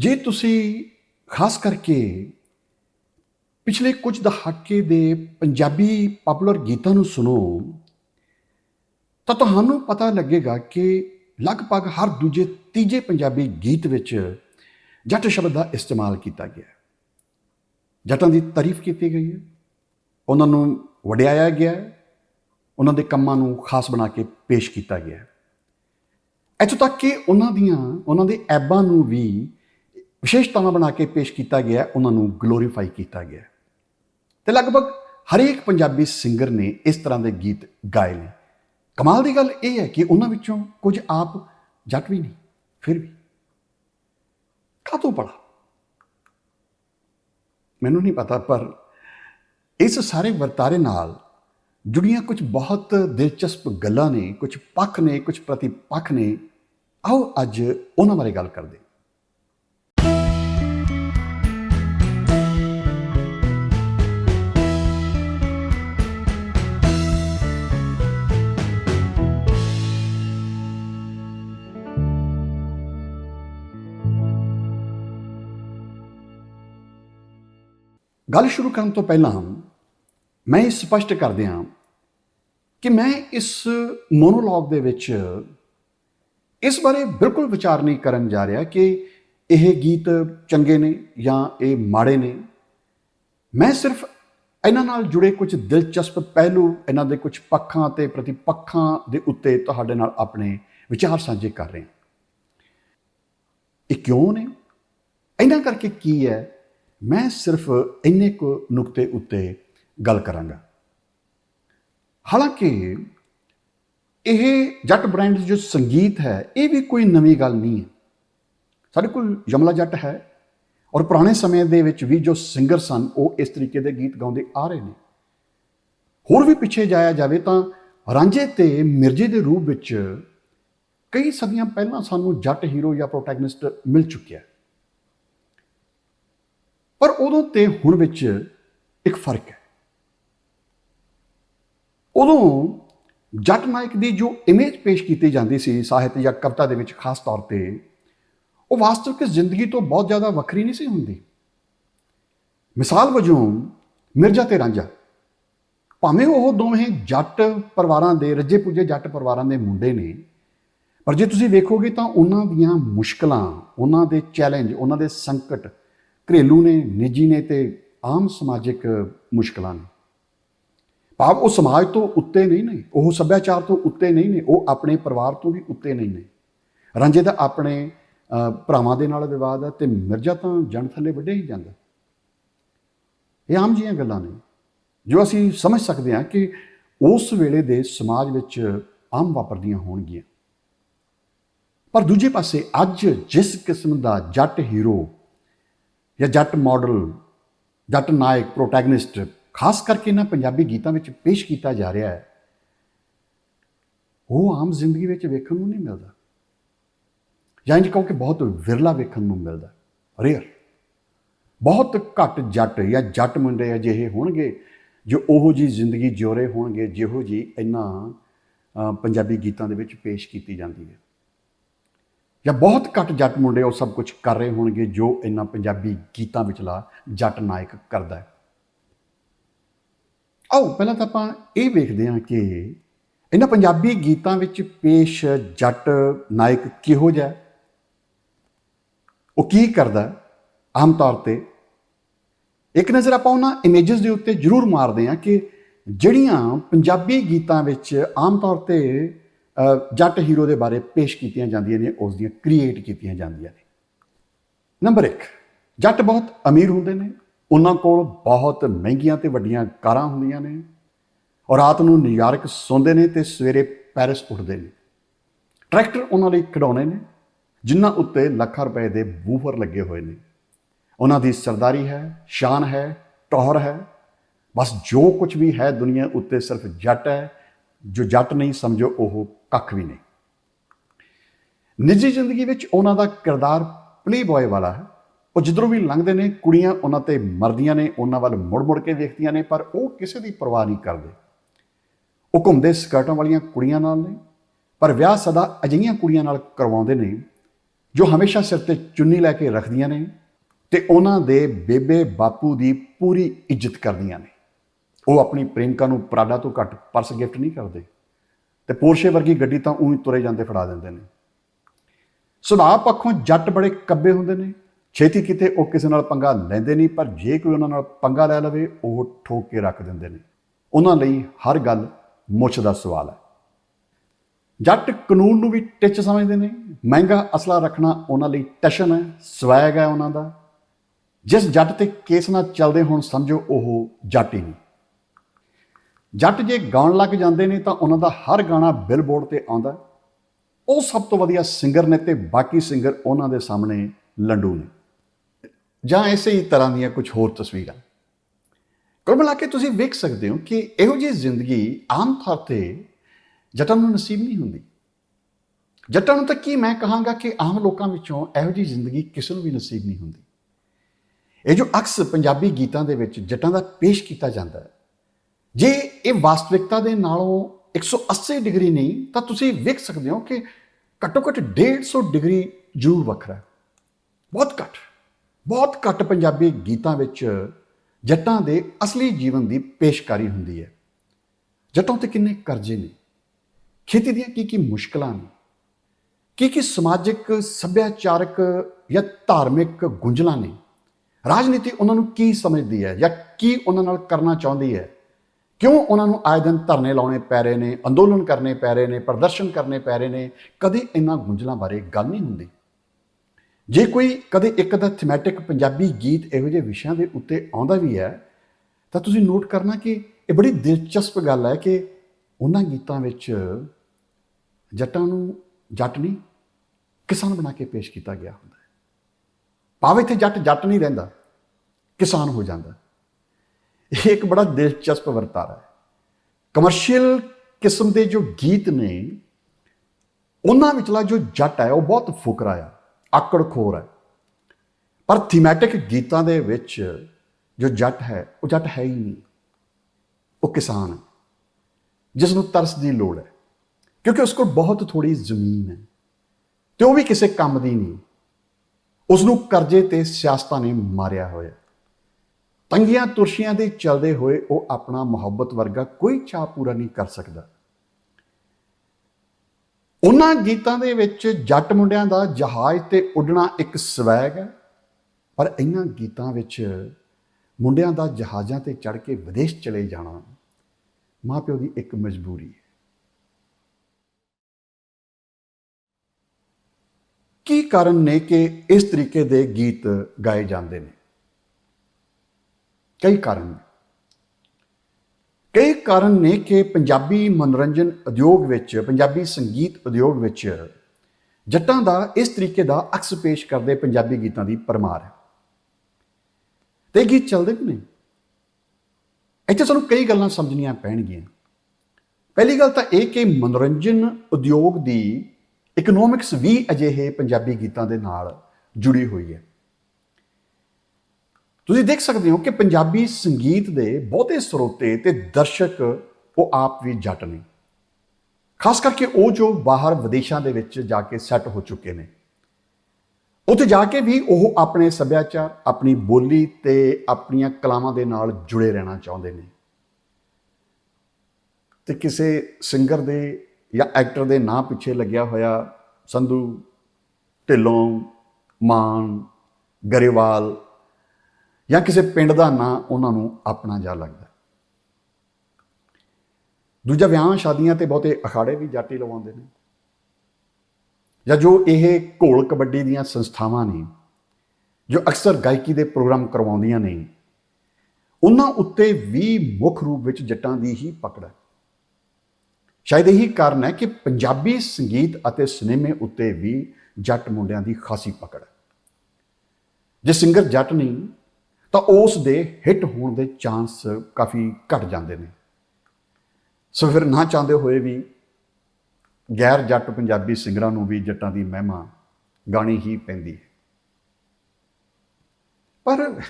ਜੇ ਤੁਸੀਂ ਖਾਸ ਕਰਕੇ ਪਿਛਲੇ ਕੁਝ ਦਹਾਕੇ ਦੇ ਪੰਜਾਬੀ ਪਪੂਲਰ ਗੀਤਾਂ ਨੂੰ ਸੁਣੋ, ਤਾਂ ਤੁਹਾਨੂੰ ਪਤਾ ਲੱਗੇਗਾ ਕਿ ਲਗਭਗ ਹਰ ਦੂਜੇ ਤੀਜੇ ਪੰਜਾਬੀ ਗੀਤ ਵਿੱਚ ਜੱਟ ਸ਼ਬਦ ਦਾ ਇਸਤੇਮਾਲ ਕੀਤਾ ਗਿਆ ਹੈ। ਜੱਟਾਂ ਦੀ ਤਾਰੀਫ ਕੀਤੀ ਗਈ ਹੈ। ਉਹਨਾਂ ਨੂੰ ਵਡਿਆਇਆ ਗਿਆ ਹੈ। ਉਹਨਾਂ ਦੇ ਕੰਮਾਂ ਨੂੰ ਖਾਸ ਬਣਾ ਕੇ ਪੇਸ਼ ਕੀਤਾ ਗਿਆ ਹੈ। ਇੱਥੋਂ ਤੱਕ ਕਿ ਉਹਨਾਂ ਦੀਆਂ, ਉਹਨਾਂ ਦੇ ਐਬਾਂ ਨੂੰ ਵੀ ਵਿਸ਼ੇਸ਼ਤਾਵਾਂ ਬਣਾ ਕੇ ਪੇਸ਼ ਕੀਤਾ ਗਿਆ, ਉਹਨਾਂ ਨੂੰ ਗਲੋਰੀਫਾਈ ਕੀਤਾ ਗਿਆ। ਹੈ। ਤੇ ਲਗਭਗ ਹਰੇਕ ਪੰਜਾਬੀ ਸਿੰਗਰ ਨੇ ਇਸ ਤਰ੍ਹਾਂ ਦੇ ਗੀਤ ਗਾਏ ਨੇ। ਕਮਾਲ ਦੀ ਗੱਲ ਇਹ ਹੈ ਕਿ ਉਹਨਾਂ ਵਿੱਚੋਂ ਕੁਝ ਆਪ ਜੱਟ ਵੀ ਨਹੀਂ ਫਿਰ ਵੀ। ਕਾਹਤੋਂ ਪੜਾ ਮੈਨੂੰ ਨਹੀਂ ਪਤਾ, ਪਰ ਇਸ ਸਾਰੇ ਵਰਤਾਰੇ ਨਾਲ ਜੁੜੀਆਂ ਕੁਝ ਬਹੁਤ ਦਿਲਚਸਪ ਗੱਲਾਂ ਨੇ, ਕੁਝ ਪੱਖ ਨੇ, ਕੁਝ ਪ੍ਰਤੀਪੱਖ ਨੇ। ਆਓ ਅੱਜ ਉਹਨਾਂ ਬਾਰੇ ਗੱਲ ਕਰਦੇ ਗੱਲ ਸ਼ੁਰੂ ਕਰਨ ਤੋਂ ਪਹਿਲਾਂ ਮੈਂ ਇਹ ਸਪਸ਼ਟ ਕਰ ਦਿਆਂ ਕਿ ਮੈਂ ਇਸ ਮੋਨੋਲੌਗ ਦੇ ਵਿੱਚ ਇਸ ਬਾਰੇ ਬਿਲਕੁਲ ਵਿਚਾਰ ਨਹੀਂ ਕਰਨ ਜਾ ਰਿਹਾ ਕਿ ਇਹ ਗੀਤ ਚੰਗੇ ਨੇ ਜਾਂ ਇਹ ਮਾੜੇ ਨੇ। ਮੈਂ ਸਿਰਫ ਇਹਨਾਂ ਨਾਲ ਜੁੜੇ ਕੁਝ ਦਿਲਚਸਪ ਪਹਿਲੂ, ਇਹਨਾਂ ਦੇ ਕੁਝ ਪੱਖਾਂ ਤੇ ਪ੍ਰਤੀਪੱਖਾਂ ਦੇ ਉੱਤੇ ਤੁਹਾਡੇ ਨਾਲ ਆਪਣੇ ਵਿਚਾਰ ਸਾਂਝੇ ਕਰ ਰਿਹਾ। ਇਹ ਕਿਉਂ ਨੇ? ਇਹਨਾਂ ਕਰਕੇ ਕੀ ਹੈ? ਮੈਂ ਸਿਰਫ ਇੰਨੇ ਕੁ ਨੁਕਤੇ ਉੱਤੇ ਗੱਲ ਕਰਾਂਗਾ। ਹਾਲਾਂਕਿ ਇਹ ਜੱਟ ਬ੍ਰਾਂਡ ਜੋ ਸੰਗੀਤ ਹੈ, ਇਹ ਵੀ ਕੋਈ ਨਵੀਂ ਗੱਲ ਨਹੀਂ ਹੈ। ਸਾਡੇ ਕੋਲ ਯਮਲਾ ਜੱਟ ਹੈ ਔਰ ਪੁਰਾਣੇ ਸਮੇਂ ਦੇ ਵਿੱਚ ਵੀ ਜੋ ਸਿੰਗਰ ਸਨ, ਉਹ ਇਸ ਤਰੀਕੇ ਦੇ ਗੀਤ ਗਾਉਂਦੇ ਆ ਰਹੇ ਨੇ। ਹੋਰ ਵੀ ਪਿੱਛੇ ਜਾਇਆ ਜਾਵੇ ਤਾਂ ਰਾਂਝੇ ਤੇ ਮਿਰਜ਼ੇ ਦੇ ਰੂਪ ਵਿੱਚ ਕਈ ਸਦੀਆਂ ਪਹਿਲਾਂ ਸਾਨੂੰ ਜੱਟ ਹੀਰੋ ਜਾਂ ਪ੍ਰੋਟੈਗਨਿਸਟ ਮਿਲ ਚੁੱਕਿਆ। ਪਰ ਉਦੋਂ ਤੇ ਹੁਣ ਵਿੱਚ ਇੱਕ ਫ਼ਰਕ ਹੈ। ਉਦੋਂ ਜੱਟ ਨਾਇਕ ਦੀ ਜੋ ਇਮੇਜ ਪੇਸ਼ ਕੀਤੀ ਜਾਂਦੀ ਸੀ ਸਾਹਿਤ ਜਾਂ ਕਵਿਤਾ ਦੇ ਵਿੱਚ ਖਾਸ ਤੌਰ ਤੇ, ਉਹ ਵਾਸਤਵਿਕ ਜ਼ਿੰਦਗੀ ਤੋਂ ਬਹੁਤ ਜ਼ਿਆਦਾ ਵੱਖਰੀ ਨਹੀਂ ਸੀ ਹੁੰਦੀ। ਮਿਸਾਲ ਵਜੋਂ ਮਿਰਜ਼ਾ ਤੇ ਰਾਂਝਾ, ਭਾਵੇਂ ਉਹ ਦੋਵੇਂ ਜੱਟ ਪਰਿਵਾਰਾਂ ਦੇ ਰੱਜੇ ਪੁੱਜੇ ਜੱਟ ਪਰਿਵਾਰਾਂ ਦੇ ਮੁੰਡੇ ਨੇ, ਪਰ ਜੇ ਤੁਸੀਂ ਵੇਖੋਗੇ ਤਾਂ ਉਹਨਾਂ ਦੀਆਂ ਮੁਸ਼ਕਲਾਂ, ਉਹਨਾਂ ਦੇ ਚੈਲੰਜ ਉਹਨਾਂ ਦੇ ਸੰਕਟ ਘਰੇਲੂ ਨੇ, ਨਿੱਜੀ ਨੇ ਤੇ ਆਮ ਸਮਾਜਿਕ ਮੁਸ਼ਕਲਾਂ ਨੇ। ਭਾਵ ਉਹ ਸਮਾਜ ਤੋਂ ਉੱਤੇ ਨਹੀਂ ਨੇ, ਉਹ ਸੱਭਿਆਚਾਰ ਤੋਂ ਉੱਤੇ ਨਹੀਂ ਨੇ, ਉਹ ਆਪਣੇ ਪਰਿਵਾਰ ਤੋਂ ਵੀ ਉੱਤੇ ਨਹੀਂ ਨੇ। ਰਾਂਝੇ ਦਾ ਆਪਣੇ ਭਰਾਵਾਂ ਦੇ ਨਾਲ ਵਿਵਾਦ ਹੈ ਤੇ ਮਿਰਜ਼ਾ ਤਾਂ ਜਨ ਥੱਲੇ ਵੱਡੇ ਹੀ ਜਾਂਦਾ। ਇਹ ਆਮ ਜੀਆਂ ਗੱਲਾਂ ਨੇ। ਜੋ ਅਸੀਂ ਸਮਝ ਸਕਦੇ ਹਾਂ ਕਿ ਉਸ ਵੇਲੇ ਦੇ ਸਮਾਜ ਵਿੱਚ ਆਮ ਵਾਪਰਦੀਆਂ ਹੋਣਗੀਆਂ। ਪਰ ਦੂਜੇ ਪਾਸੇ ਅੱਜ ਜਿਸ ਕਿਸਮ ਦਾ ਜੱਟ ਹੀਰੋ ਜਾਂ ਜੱਟ ਮਾਡਲ, ਜੱਟ ਨਾਇਕ ਪ੍ਰੋਟੈਗਨਿਸਟ ਖਾਸ ਕਰਕੇ ਇਹਨਾਂ ਪੰਜਾਬੀ ਗੀਤਾਂ ਵਿੱਚ ਪੇਸ਼ ਕੀਤਾ ਜਾ ਰਿਹਾ ਹੈ, ਉਹ ਆਮ ਜ਼ਿੰਦਗੀ ਵਿੱਚ ਵੇਖਣ ਨੂੰ ਨਹੀਂ ਮਿਲਦਾ। ਜਾਂ ਇੰਜ ਕਹੋ ਕਿ ਬਹੁਤ ਵਿਰਲਾ ਵੇਖਣ ਨੂੰ ਮਿਲਦਾ। ਰੇਅਰ ਬਹੁਤ ਘੱਟ ਜੱਟ ਜਾਂ ਜੱਟ ਮੁੰਡੇ ਅਜਿਹੇ ਹੋਣਗੇ ਜੋ ਉਹੋ ਜੀ ਜ਼ਿੰਦਗੀ ਜਿਉਰੇ ਹੋਣਗੇ, ਜਿਹੋ ਜੀ ਇਹਨਾਂ ਪੰਜਾਬੀ ਗੀਤਾਂ ਦੇ ਵਿੱਚ ਪੇਸ਼ ਕੀਤੀ ਜਾਂਦੀ ਹੈ। ਜਾਂ ਬਹੁਤ ਘੱਟ ਜੱਟ ਮੁੰਡੇ ਉਹ ਸਭ ਕੁਝ ਕਰ ਰਹੇ ਹੋਣਗੇ ਜੋ ਇਹਨਾਂ ਪੰਜਾਬੀ ਗੀਤਾਂ ਵਿਚਲਾ ਜੱਟ ਨਾਇਕ ਕਰਦਾ ਹੈ। ਆਓ, ਪਹਿਲਾਂ ਤਾਂ ਆਪਾਂ ਇਹ ਵੇਖਦੇ ਹਾਂ ਕਿ ਇਹਨਾਂ ਪੰਜਾਬੀ ਗੀਤਾਂ ਵਿੱਚ ਪੇਸ਼ ਜੱਟ ਨਾਇਕ ਕਿਹੋ ਜਿਹਾ ਉਹ ਕੀ ਕਰਦਾ ਆਮ ਤੌਰ ਤੇ ਇੱਕ ਨਜ਼ਰ ਆਪਾਂ ਉਹਨਾਂ ਇਮੇਜਸ ਦੇ ਉੱਤੇ ਜ਼ਰੂਰ ਮਾਰਦੇ ਹਾਂ ਕਿ ਜਿਹੜੀਆਂ ਪੰਜਾਬੀ ਗੀਤਾਂ ਵਿੱਚ ਆਮ ਤੌਰ ਤੇ ਜੱਟ ਹੀਰੋ ਦੇ ਬਾਰੇ ਪੇਸ਼ ਕੀਤੀਆਂ ਜਾਂਦੀਆਂ ਨੇ, ਉਸ ਦੀਆਂ ਕ੍ਰੀਏਟ ਕੀਤੀਆਂ ਜਾਂਦੀਆਂ ਨੇ। ਨੰਬਰ 1 ਜੱਟ ਬਹੁਤ ਅਮੀਰ ਹੁੰਦੇ ਨੇ, ਉਹਨਾਂ ਕੋਲ ਬਹੁਤ ਮਹਿੰਗੀਆਂ ਤੇ ਵੱਡੀਆਂ ਕਾਰਾਂ ਹੁੰਦੀਆਂ ਨੇ ਔਰ ਰਾਤ ਨੂੰ ਨਿਊਯਾਰਕ ਸੌਂਦੇ ਨੇ ਤੇ ਸਵੇਰੇ ਪੈਰਿਸ ਉੱਠਦੇ ਨੇ। ਟਰੈਕਟਰ ਉਹਨਾਂ ਲਈ ਖਿਡੌਣੇ ਨੇ, ਜਿਨ੍ਹਾਂ ਉੱਤੇ ਲੱਖਾਂ ਰੁਪਏ ਦੇ ਬੂਫਰ ਲੱਗੇ ਹੋਏ ਨੇ। ਉਹਨਾਂ ਦੀ ਸਰਦਾਰੀ ਹੈ, ਸ਼ਾਨ ਹੈ, ਟੌਹਰ ਹੈ, ਬਸ ਜੋ ਕੁਝ ਵੀ ਹੈ ਦੁਨੀਆ ਉੱਤੇ ਸਿਰਫ ਜੱਟ ਹੈ ਜੋ ਜੱਟ ਨਹੀਂ, ਸਮਝੋ ਉਹ ਕੱਖ ਵੀ ਨਹੀਂ। ਨਿੱਜੀ ਜ਼ਿੰਦਗੀ ਵਿੱਚ ਉਹਨਾਂ ਦਾ ਕਿਰਦਾਰ ਪਲੇ ਬॉय ਵਾਲਾ ਹੈ। ਉਹ ਜਿੱਧਰੋਂ ਵੀ ਲੰਘਦੇ ਨੇ, ਕੁੜੀਆਂ ਉਹਨਾਂ ਤੇ ਮਰਦੀਆਂ ਨੇ, ਉਹਨਾਂ ਵੱਲ ਮੁੜ-ਮੁੜ ਕੇ ਵੇਖਦੀਆਂ ਨੇ, ਪਰ ਉਹ ਕਿਸੇ ਦੀ ਪਰਵਾਹ ਨਹੀਂ ਕਰਦੇ। ਉਹ ਘੁੰਮਦੇ ਸਕਰਟਾਂ ਵਾਲੀਆਂ ਕੁੜੀਆਂ ਨਾਲ ਨੇ, ਪਰ ਵਿਆਹ ਸਦਾ ਅਜਿਹੀਆਂ ਕੁੜੀਆਂ ਨਾਲ ਕਰਵਾਉਂਦੇ ਨੇ, ਜੋ ਹਮੇਸ਼ਾ ਸਿਰ ਤੇ ਚੁੰਨੀ ਲੈ ਕੇ ਰੱਖਦੀਆਂ ਨੇ ਤੇ ਉਹਨਾਂ ਦੇ ਬੇਬੇ ਬਾਪੂ ਦੀ ਪੂਰੀ ਇੱਜ਼ਤ ਕਰਦੀਆਂ ਨੇ। ਉਹ ਆਪਣੀ ਪ੍ਰੇਮਿਕਾ ਨੂੰ ਪ੍ਰਾਡਾ ਤੋਂ ਘੱਟ ਪਰਸ ਗਿਫਟ ਨਹੀਂ ਕਰਦੇ। ਤੇ ਪੋਰਸ਼ੇ ਵਰਗੀ ਗੱਡੀ ਤਾਂ ਉਹੀ ਤੁਰੇ ਜਾਂਦੇ, ਫੜਾ ਦਿੰਦੇ ਨੇ। ਸੁਭਾਅ ਪੱਖੋਂ ਜੱਟ ਬੜੇ ਕੱਬੇ ਹੁੰਦੇ ਨੇ। ਛੇਤੀ ਕਿਤੇ ਉਹ ਕਿਸੇ ਨਾਲ ਪੰਗਾ ਲੈਂਦੇ ਨਹੀਂ, ਪਰ ਜੇ ਕੋਈ ਉਹਨਾਂ ਨਾਲ ਪੰਗਾ ਲੈ ਲਵੇ, ਉਹ ਠੋਕ ਕੇ ਰੱਖ ਦਿੰਦੇ ਨੇ। ਉਹਨਾਂ ਲਈ ਹਰ ਗੱਲ ਮੁੱਛ ਦਾ ਸਵਾਲ ਹੈ। ਜੱਟ ਕਾਨੂੰਨ ਨੂੰ ਵੀ ਟਿੱਚ ਸਮਝਦੇ ਨੇ। ਮਹਿੰਗਾ ਅਸਲਾ ਰੱਖਣਾ ਉਹਨਾਂ ਲਈ ਟਸ਼ਨ ਹੈ, ਸਵੈਗ ਹੈ ਉਹਨਾਂ ਦਾ। ਜਿਸ ਜੱਟ ਤੇ ਕੇਸ ਨਾਲ ਚੱਲਦੇ ਹੋਣ, ਸਮਝੋ ਉਹ ਜੱਟ ਹੀ ਨਹੀਂ। ਜੱਟ ਜੇ ਗਾਉਣ ਲੱਗ ਜਾਂਦੇ ਨੇ ਤਾਂ ਉਹਨਾਂ ਦਾ ਹਰ ਗਾਣਾ ਬਿਲਬੋਰਡ ਤੇ ਆਉਂਦਾ ਉਹ ਸਭ ਤੋਂ ਵਧੀਆ ਸਿੰਗਰ ਨੇ ਤੇ ਬਾਕੀ ਸਿੰਗਰ ਉਹਨਾਂ ਦੇ ਸਾਹਮਣੇ ਲੰਡੂ ਨੇ। ਜਾਂ ਇਸੇ ਹੀ ਤਰ੍ਹਾਂ ਦੀਆਂ ਕੁਝ ਹੋਰ ਤਸਵੀਰਾਂ। ਕੁੱਲ ਮਿਲਾ ਕੇ ਤੁਸੀਂ ਵੇਖ ਸਕਦੇ ਹੋ ਕਿ ਇਹੋ ਜਿਹੀ ਜ਼ਿੰਦਗੀ ਆਮ ਤੌਰ ਤੇ ਜੱਟਾਂ ਨੂੰ ਨਸੀਬ ਨਹੀਂ ਹੁੰਦੀ। ਜੱਟਾਂ ਨੂੰ ਤਾਂ ਕੀ ਮੈਂ ਕਹਾਂਗਾ ਕਿ ਆਮ ਲੋਕਾਂ ਵਿੱਚੋਂ ਇਹੋ ਜਿਹੀ ਜ਼ਿੰਦਗੀ ਕਿਸੇ ਨੂੰ ਵੀ ਨਸੀਬ ਨਹੀਂ ਹੁੰਦੀ। ਇਹ ਜੋ ਅਕਸ ਪੰਜਾਬੀ ਗੀਤਾਂ ਦੇ ਵਿੱਚ ਜੱਟਾਂ ਦਾ ਪੇਸ਼ ਕੀਤਾ ਜਾਂਦਾ ਹੈ ਜੇ ਇਹ ਵਾਸਤਵਿਕਤਾ ਦੇ ਨਾਲੋਂ 180 ਡਿਗਰੀ ਨਹੀਂ, ਤਾਂ ਤੁਸੀਂ ਵੇਖ ਸਕਦੇ ਹੋ ਕਿ ਘੱਟੋ ਘੱਟ 150 ਡਿਗਰੀ ਜ਼ਰੂਰ ਵੱਖਰਾ ਹੈ। ਬਹੁਤ ਘੱਟ ਬਹੁਤ ਘੱਟ ਪੰਜਾਬੀ ਗੀਤਾਂ ਵਿੱਚ ਜੱਟਾਂ ਦੇ ਅਸਲੀ ਜੀਵਨ ਦੀ ਪੇਸ਼ਕਾਰੀ ਹੁੰਦੀ ਹੈ। ਜੱਟਾਂ ਤੇ ਕਿੰਨੇ ਕਰਜ਼ੇ ਨੇ? ਖੇਤੀ ਦੀਆਂ ਕੀ ਕੀ ਮੁਸ਼ਕਲਾਂ ਨੇ? ਕੀ ਕੀ ਸਮਾਜਿਕ, ਸੱਭਿਆਚਾਰਕ ਜਾਂ ਧਾਰਮਿਕ ਗੁੰਝਲਾਂ ਨੇ? ਰਾਜਨੀਤੀ ਉਹਨਾਂ ਨੂੰ ਕੀ ਸਮਝਦੀ ਹੈ ਜਾਂ ਕੀ ਉਹਨਾਂ ਨਾਲ ਕਰਨਾ ਚਾਹੁੰਦੀ ਹੈ? ਕਿਉਂ ਉਹਨਾਂ ਨੂੰ ਆਏ ਦਿਨ ਧਰਨੇ ਲਾਉਣੇ ਪੈ ਰਹੇ ਨੇ, ਅੰਦੋਲਨ ਕਰਨੇ ਪੈ ਰਹੇ ਨੇ, ਪ੍ਰਦਰਸ਼ਨ ਕਰਨੇ ਪੈ ਰਹੇ ਨੇ? ਕਦੇ ਇਹਨਾਂ ਗੁੰਝਲਾਂ ਬਾਰੇ ਗੱਲ ਨਹੀਂ ਹੁੰਦੀ। ਜੇ ਕੋਈ ਕਦੇ ਇੱਕ ਦਾ ਥੀਮੈਟਿਕ ਪੰਜਾਬੀ ਗੀਤ ਇਹੋ ਜਿਹੇ ਵਿਸ਼ਿਆਂ ਦੇ ਉੱਤੇ ਆਉਂਦਾ ਵੀ ਹੈ, ਤਾਂ ਤੁਸੀਂ ਨੋਟ ਕਰਨਾ ਕਿ ਇਹ ਬੜੀ ਦਿਲਚਸਪ ਗੱਲ ਹੈ ਕਿ ਉਹਨਾਂ ਗੀਤਾਂ ਵਿੱਚ ਜੱਟਾਂ ਨੂੰ ਜੱਟ ਨਹੀਂ, ਕਿਸਾਨ ਬਣਾ ਕੇ ਪੇਸ਼ ਕੀਤਾ ਗਿਆ ਹੁੰਦਾ ਹੈ। ਭਾਵੇਂ ਇੱਥੇ ਜੱਟ ਜੱਟ ਨਹੀਂ ਰਹਿੰਦਾ, ਕਿਸਾਨ ਹੋ ਜਾਂਦਾ। ਇਹ ਇੱਕ ਬੜਾ ਦਿਲਚਸਪ ਵਰਤਾਰਾ ਹੈ। ਕਮਰਸ਼ੀਅਲ ਕਿਸਮ ਦੇ ਜੋ ਗੀਤ ਨੇ, ਉਹਨਾਂ ਵਿਚਲਾ ਜੋ ਜੱਟ ਹੈ, ਉਹ ਬਹੁਤ ਫੁਕਰਾ ਆ, ਆਕੜਖੋਰ ਹੈ। ਪਰ ਥੀਮੈਟਿਕ ਗੀਤਾਂ ਦੇ ਵਿੱਚ ਜੋ ਜੱਟ ਹੈ, ਉਹ ਜੱਟ ਹੈ ਹੀ ਨਹੀਂ। ਉਹ ਕਿਸਾਨ ਹੈ ਜਿਸ ਨੂੰ ਤਰਸ ਦੀ ਲੋੜ ਹੈ। ਕਿਉਂਕਿ ਉਸ ਕੋਲ ਬਹੁਤ ਥੋੜੀ ਜ਼ਮੀਨ ਹੈ, ਤੇ ਉਹ ਵੀ ਕਿਸੇ ਕੰਮ ਦੀ ਨਹੀਂ। ਉਸ ਨੂੰ ਕਰਜ਼ੇ ਤੇ ਸਿਆਸਤਾਂ ਨੇ ਮਾਰਿਆ ਹੋਇਆ। ਤੰਗੀਆਂ ਤੁਰਸ਼ੀਆਂ ਦੇ ਚੱਲਦੇ ਹੋਏ ਉਹ ਆਪਣਾ ਮੁਹੱਬਤ ਵਰਗਾ ਕੋਈ ਚਾਹ ਪੂਰਾ ਨਹੀਂ ਕਰ ਸਕਦਾ। ਉਹਨਾਂ ਗੀਤਾਂ ਦੇ ਵਿੱਚ ਜੱਟ ਮੁੰਡਿਆਂ ਦਾ ਜਹਾਜ਼ ਤੇ ਉੱਡਣਾ ਇੱਕ ਸਵੈਗ ਹੈ, ਪਰ ਇਹਨਾਂ ਗੀਤਾਂ ਵਿੱਚ ਮੁੰਡਿਆਂ ਦਾ ਜਹਾਜ਼ਾਂ ਤੇ ਚੜ ਕੇ ਵਿਦੇਸ਼ ਚਲੇ ਜਾਣਾ ਮਾਪਿਓ ਦੀ ਇੱਕ ਮਜਬੂਰੀ ਹੈ। ਕੀ ਕਾਰਨ ਨੇ ਕਿ ਇਸ ਤਰੀਕੇ ਦੇ ਗੀਤ ਗਾਏ ਜਾਂਦੇ ਨੇ? ਕਈ ਕਾਰਨ ਕਈ ਕਾਰਨ ਨੇ ਕਿ ਪੰਜਾਬੀ ਮਨੋਰੰਜਨ ਉਦਯੋਗ ਵਿੱਚ, ਪੰਜਾਬੀ ਸੰਗੀਤ ਉਦਯੋਗ ਵਿੱਚ ਜੱਟਾਂ ਦਾ ਇਸ ਤਰੀਕੇ ਦਾ ਅਕਸ ਪੇਸ਼ ਕਰਦੇ ਪੰਜਾਬੀ ਗੀਤਾਂ ਦੀ ਪਰਮਾਰ ਹੈ। ਤੇ ਇਹ ਗੀਤ ਚੱਲਦੇ ਵੀ ਨੇ ਇੱਥੇ ਸਾਨੂੰ ਕਈ ਗੱਲਾਂ ਸਮਝਣੀਆਂ ਪੈਣਗੀਆਂ। ਪਹਿਲੀ ਗੱਲ ਤਾਂ ਇਹ ਕਿ ਮਨੋਰੰਜਨ ਉਦਯੋਗ ਦੀ ਇਕਨੋਮਿਕਸ ਵੀ ਅਜਿਹੇ ਪੰਜਾਬੀ ਗੀਤਾਂ ਦੇ ਨਾਲ ਜੁੜੀ ਹੋਈ ਹੈ। ਤੁਸੀਂ ਦੇਖ ਸਕਦੇ ਹੋ ਕਿ ਪੰਜਾਬੀ ਸੰਗੀਤ ਦੇ ਬਹੁਤੇ ਸਰੋਤੇ ਤੇ ਦਰਸ਼ਕ ਉਹ ਆਪ ਵੀ ਜੱਟ ਨੇ। ਖਾਸ ਕਰਕੇ ਉਹ ਜੋ ਬਾਹਰ ਵਿਦੇਸ਼ਾਂ ਦੇ ਵਿੱਚ ਜਾ ਕੇ ਸੈੱਟ ਹੋ ਚੁੱਕੇ ਨੇ। ਉੱਥੇ ਜਾ ਕੇ ਵੀ ਉਹ ਆਪਣੇ ਸੱਭਿਆਚਾਰ, ਆਪਣੀ ਬੋਲੀ ਤੇ ਆਪਣੀਆਂ ਕਲਾਵਾਂ ਦੇ ਨਾਲ ਜੁੜੇ ਰਹਿਣਾ ਚਾਹੁੰਦੇ ਨੇ। ਤੇ ਕਿਸੇ ਸਿੰਗਰ ਦੇ ਜਾਂ ਐਕਟਰ ਦੇ ਨਾਂ ਪਿੱਛੇ ਲੱਗਿਆ ਹੋਇਆ ਸੰਧੂ, ਢਿੱਲੋਂ, ਮਾਨ, ਗਰੇਵਾਲ ਜਾਂ ਕਿਸੇ ਪਿੰਡ ਦਾ ਨਾਂ ਉਹਨਾਂ ਨੂੰ ਆਪਣਾ ਜਾ ਲੱਗਦਾ ਦੂਜਾ ਵਿਆਹਾਂ ਸ਼ਾਦੀਆਂ ਤੇ ਬਹੁਤੇ ਅਖਾੜੇ ਵੀ ਜਾਟੀ ਲਵਾਉਂਦੇ ਨੇ। ਜਾਂ ਜੋ ਇਹ ਘੋਲ ਕਬੱਡੀ ਦੀਆਂ ਸੰਸਥਾਵਾਂ ਨੇ, ਜੋ ਅਕਸਰ ਗਾਇਕੀ ਦੇ ਪ੍ਰੋਗਰਾਮ ਕਰਵਾਉਂਦੀਆਂ ਨੇ, ਉਹਨਾਂ ਉੱਤੇ ਵੀ ਮੁੱਖ ਰੂਪ ਵਿੱਚ ਜੱਟਾਂ ਦੀ ਹੀ ਪਕੜ ਹੈ। ਸ਼ਾਇਦ ਇਹੀ ਕਾਰਨ ਹੈ ਕਿ ਪੰਜਾਬੀ ਸੰਗੀਤ ਅਤੇ ਸਿਨੇਮੇ ਉੱਤੇ ਵੀ ਜੱਟ ਮੁੰਡਿਆਂ ਦੀ ਖਾਸੀ ਪਕੜ ਹੈ। ਜੇ ਸਿੰਗਰ ਜੱਟ ਨਹੀਂ ਤਾਂ ਉਸ ਦੇ ਹਿੱਟ ਹੋਣ ਦੇ ਚਾਂਸ ਕਾਫੀ ਘਟ ਜਾਂਦੇ ਨੇ। ਸੋ ਫਿਰ ਨਾ ਚਾਹੁੰਦੇ ਹੋਏ ਵੀ ਗੈਰ ਜੱਟ ਪੰਜਾਬੀ ਸਿੰਗਰਾਂ ਨੂੰ ਵੀ ਜੱਟਾਂ ਦੀ ਮਹਿਮਾ ਗਾਣੀ ਹੀ ਪੈਂਦੀ ਹੈ। ਪਰ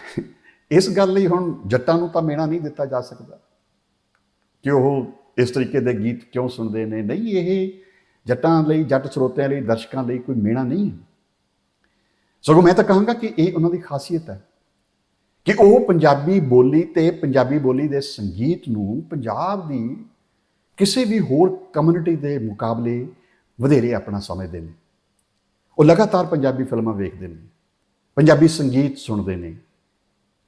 ਇਸ ਗੱਲ ਲਈ ਹੁਣ ਜੱਟਾਂ ਨੂੰ ਤਾਂ ਮੇਣਾ ਨਹੀਂ ਦਿੱਤਾ ਜਾ ਸਕਦਾ। ਕਿ ਉਹ ਇਸ ਤਰੀਕੇ ਦੇ ਗੀਤ ਕਿਉਂ ਸੁਣਦੇ ਨੇ? ਨਹੀਂ, ਇਹ ਜੱਟਾਂ ਲਈ, ਜੱਟ ਸਰੋਤਿਆਂ ਲਈ, ਦਰਸ਼ਕਾਂ ਲਈ ਕੋਈ ਮੇਣਾ ਨਹੀਂ ਹੈ। ਸਗੋਂ ਮੈਂ ਤਾਂ ਕਹਾਂਗਾ ਕਿ ਇਹ ਉਹਨਾਂ ਦੀ ਖਾਸੀਅਤ ਹੈ। ਕਿ ਉਹ ਪੰਜਾਬੀ ਬੋਲੀ ਤੇ ਪੰਜਾਬੀ ਬੋਲੀ ਦੇ ਸੰਗੀਤ ਨੂੰ ਪੰਜਾਬ ਦੀ ਕਿਸੇ ਵੀ ਹੋਰ ਕਮਿਊਨਿਟੀ ਦੇ ਮੁਕਾਬਲੇ ਵਧੇਰੇ ਆਪਣਾ ਸਮਝਦੇ ਨੇ। ਉਹ ਲਗਾਤਾਰ ਪੰਜਾਬੀ ਫਿਲਮਾਂ ਵੇਖਦੇ ਨੇ, ਪੰਜਾਬੀ ਸੰਗੀਤ ਸੁਣਦੇ ਨੇ।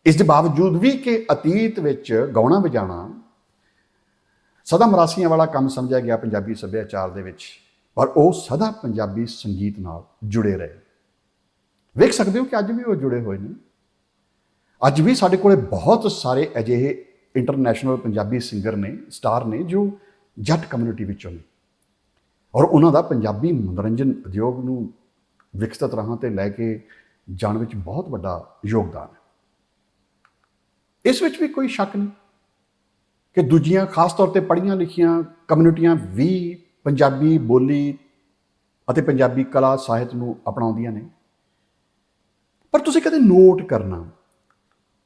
ਇਸ ਦੇ ਬਾਵਜੂਦ ਵੀ ਕਿ ਅਤੀਤ ਵਿੱਚ ਗਾਉਣਾ ਵਜਾਣਾ ਸਦਾ ਮਰਾਸੀਆਂ ਵਾਲਾ ਕੰਮ ਸਮਝਿਆ ਗਿਆ ਪੰਜਾਬੀ ਸੱਭਿਆਚਾਰ ਦੇ ਵਿੱਚ, ਪਰ ਉਹ ਸਦਾ ਪੰਜਾਬੀ ਸੰਗੀਤ ਨਾਲ ਜੁੜੇ ਰਹੇ। ਵੇਖ ਸਕਦੇ ਹੋ ਕਿ ਅੱਜ ਵੀ ਉਹ ਜੁੜੇ ਹੋਏ ਨੇ। ਅੱਜ ਵੀ ਸਾਡੇ ਕੋਲੇ ਬਹੁਤ ਸਾਰੇ ਅਜਿਹੇ ਇੰਟਰਨੈਸ਼ਨਲ ਪੰਜਾਬੀ ਸਿੰਗਰ ਨੇ ਸਟਾਰ ਨੇ, ਜੋ ਜੱਟ ਕਮਿਊਨਿਟੀ ਵਿੱਚੋਂ ਨੇ। ਔਰ ਉਹਨਾਂ ਦਾ ਪੰਜਾਬੀ ਮਨੋਰੰਜਨ ਉਦਯੋਗ ਨੂੰ ਵਿਕਸਿਤ ਰਾਹਾਂ ਤੇ ਲੈ ਕੇ ਜਾਣ ਵਿੱਚ ਬਹੁਤ ਵੱਡਾ ਯੋਗਦਾਨ ਹੈ। ਇਸ ਵਿੱਚ ਵੀ ਕੋਈ ਸ਼ੱਕ ਨਹੀਂ ਕਿ ਦੂਜੀਆਂ, ਖਾਸ ਤੌਰ ਤੇ ਪੜ੍ਹੀਆਂ ਲਿਖੀਆਂ ਕਮਿਊਨਿਟੀਆਂ ਵੀ ਪੰਜਾਬੀ ਬੋਲੀ ਅਤੇ ਪੰਜਾਬੀ ਕਲਾ ਸਾਹਿਤ ਨੂੰ ਅਪਣਾਉਂਦੀਆਂ ਨੇ। ਪਰ ਤੁਸੀਂ ਕਦੇ ਨੋਟ ਕਰਨਾ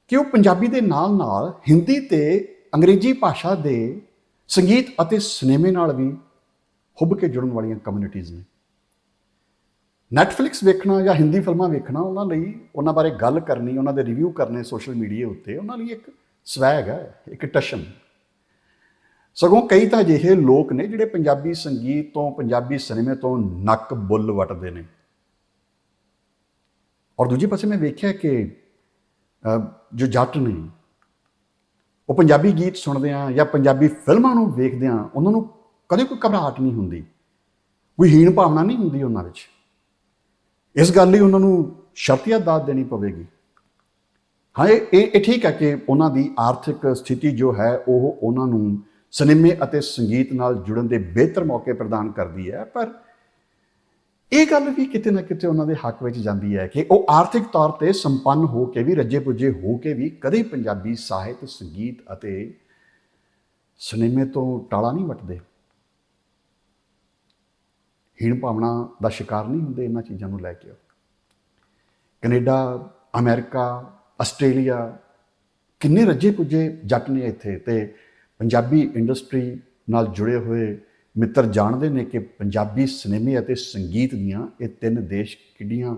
ਕਿ ਉਹ ਪੰਜਾਬੀ ਦੇ ਨਾਲ-ਨਾਲ ਹਿੰਦੀ ਤੇ ਅੰਗਰੇਜ਼ੀ ਭਾਸ਼ਾ ਦੇ ਸੰਗੀਤ ਅਤੇ ਸਿਨੇਮੇ ਨਾਲ ਵੀ ਹੁੱਬ ਕੇ ਜੁੜਨ ਵਾਲੀਆਂ ਕਮਿਊਨਿਟੀਆਂ ਨੇ। ਨੈਟਫਲਿਕਸ ਵੇਖਣਾ ਜਾਂ ਹਿੰਦੀ ਫਿਲਮਾਂ ਵੇਖਣਾ, ਉਹਨਾਂ ਲਈ ਉਹਨਾਂ ਬਾਰੇ ਗੱਲ ਕਰਨੀ, ਉਹਨਾਂ ਦੇ ਰਿਵਿਊ ਕਰਨੇ ਸੋਸ਼ਲ ਮੀਡੀਆ ਉੱਤੇ, ਉਹਨਾਂ ਲਈ ਇੱਕ ਸਵੈਗ ਹੈ, ਇੱਕ ਟਸ਼ਨ। ਸਗੋਂ ਕਈ ਤਾਂ ਅਜਿਹੇ ਲੋਕ ਨੇ ਜਿਹੜੇ ਪੰਜਾਬੀ ਸੰਗੀਤ ਤੋਂ, ਪੰਜਾਬੀ ਸਿਨੇਮੇ ਤੋਂ ਨੱਕ ਬੁੱਲ ਵਟਦੇ ਨੇ। ਔਰ ਦੂਜੇ ਪਾਸੇ ਮੈਂ ਵੇਖਿਆ ਕਿ ਜੋ ਜੱਟ ਨੇ, ਉਹ ਪੰਜਾਬੀ ਗੀਤ ਸੁਣਦੇ ਆ ਜਾਂ ਪੰਜਾਬੀ ਫਿਲਮਾਂ ਨੂੰ ਵੇਖਦੇ ਆ, ਉਹਨਾਂ ਨੂੰ ਕਦੇ ਕੋਈ ਘਬਰਾਹਟ ਨਹੀਂ ਹੁੰਦੀ, ਕੋਈ ਹੀਣ ਭਾਵਨਾ ਨਹੀਂ ਹੁੰਦੀ ਉਹਨਾਂ ਵਿੱਚ। ਇਸ ਗੱਲ ਲਈ ਉਹਨਾਂ ਨੂੰ ਸ਼ਰਤੀਆ ਦਾਤ ਦੇਣੀ ਪਵੇਗੀ। ਹਾਂ, ਇਹ ਇਹ ਇਹ ਠੀਕ ਹੈ ਕਿ ਉਹਨਾਂ ਦੀ ਆਰਥਿਕ ਸਥਿਤੀ ਜੋ ਹੈ, ਉਹ ਉਹਨਾਂ ਨੂੰ ਸਿਨੇਮੇ ਅਤੇ ਸੰਗੀਤ ਨਾਲ ਜੁੜਨ ਦੇ ਬਿਹਤਰ ਮੌਕੇ ਪ੍ਰਦਾਨ ਕਰਦੀ ਹੈ, ਪਰ ਇਹ ਗੱਲ ਵੀ ਕਿਤੇ ਨਾ ਕਿਤੇ ਉਹਨਾਂ ਦੇ ਹੱਕ ਵਿੱਚ ਜਾਂਦੀ ਹੈ ਕਿ ਉਹ ਆਰਥਿਕ ਤੌਰ ਤੇ ਸੰਪੰਨ ਹੋ ਕੇ ਵੀ, ਰੱਜੇ ਪੁੱਜੇ ਹੋ ਕੇ ਵੀ ਕਦੇ ਪੰਜਾਬੀ ਸਾਹਿਤ, ਸੰਗੀਤ ਅਤੇ ਸਿਨੇਮੇ ਤੋਂ ਟਾਲਾ ਨਹੀਂ ਵੱਟਦੇ। ਹੀਣ ਭਾਵਨਾ ਦਾ ਸ਼ਿਕਾਰ ਨਹੀਂ ਹੁੰਦੇ ਇਹਨਾਂ ਚੀਜ਼ਾਂ ਨੂੰ ਲੈ ਕੇ। ਕੈਨੇਡਾ, ਅਮਰੀਕਾ, ਆਸਟ੍ਰੇਲੀਆ ਕਿੰਨੇ ਰੱਜੇ ਪੁੱਜੇ ਜੱਟ ਨੇ ਇੱਥੇ ਤੇ ਪੰਜਾਬੀ ਇੰਡਸਟਰੀ ਨਾਲ ਜੁੜੇ ਹੋਏ ਮਿੱਤਰ ਜਾਣਦੇ ਨੇ ਕਿ ਪੰਜਾਬੀ ਸਿਨੇਮੇ ਅਤੇ ਸੰਗੀਤ ਦੀਆਂ ਇਹ ਤਿੰਨ ਦੇਸ਼ ਕਿੱਡੀਆਂ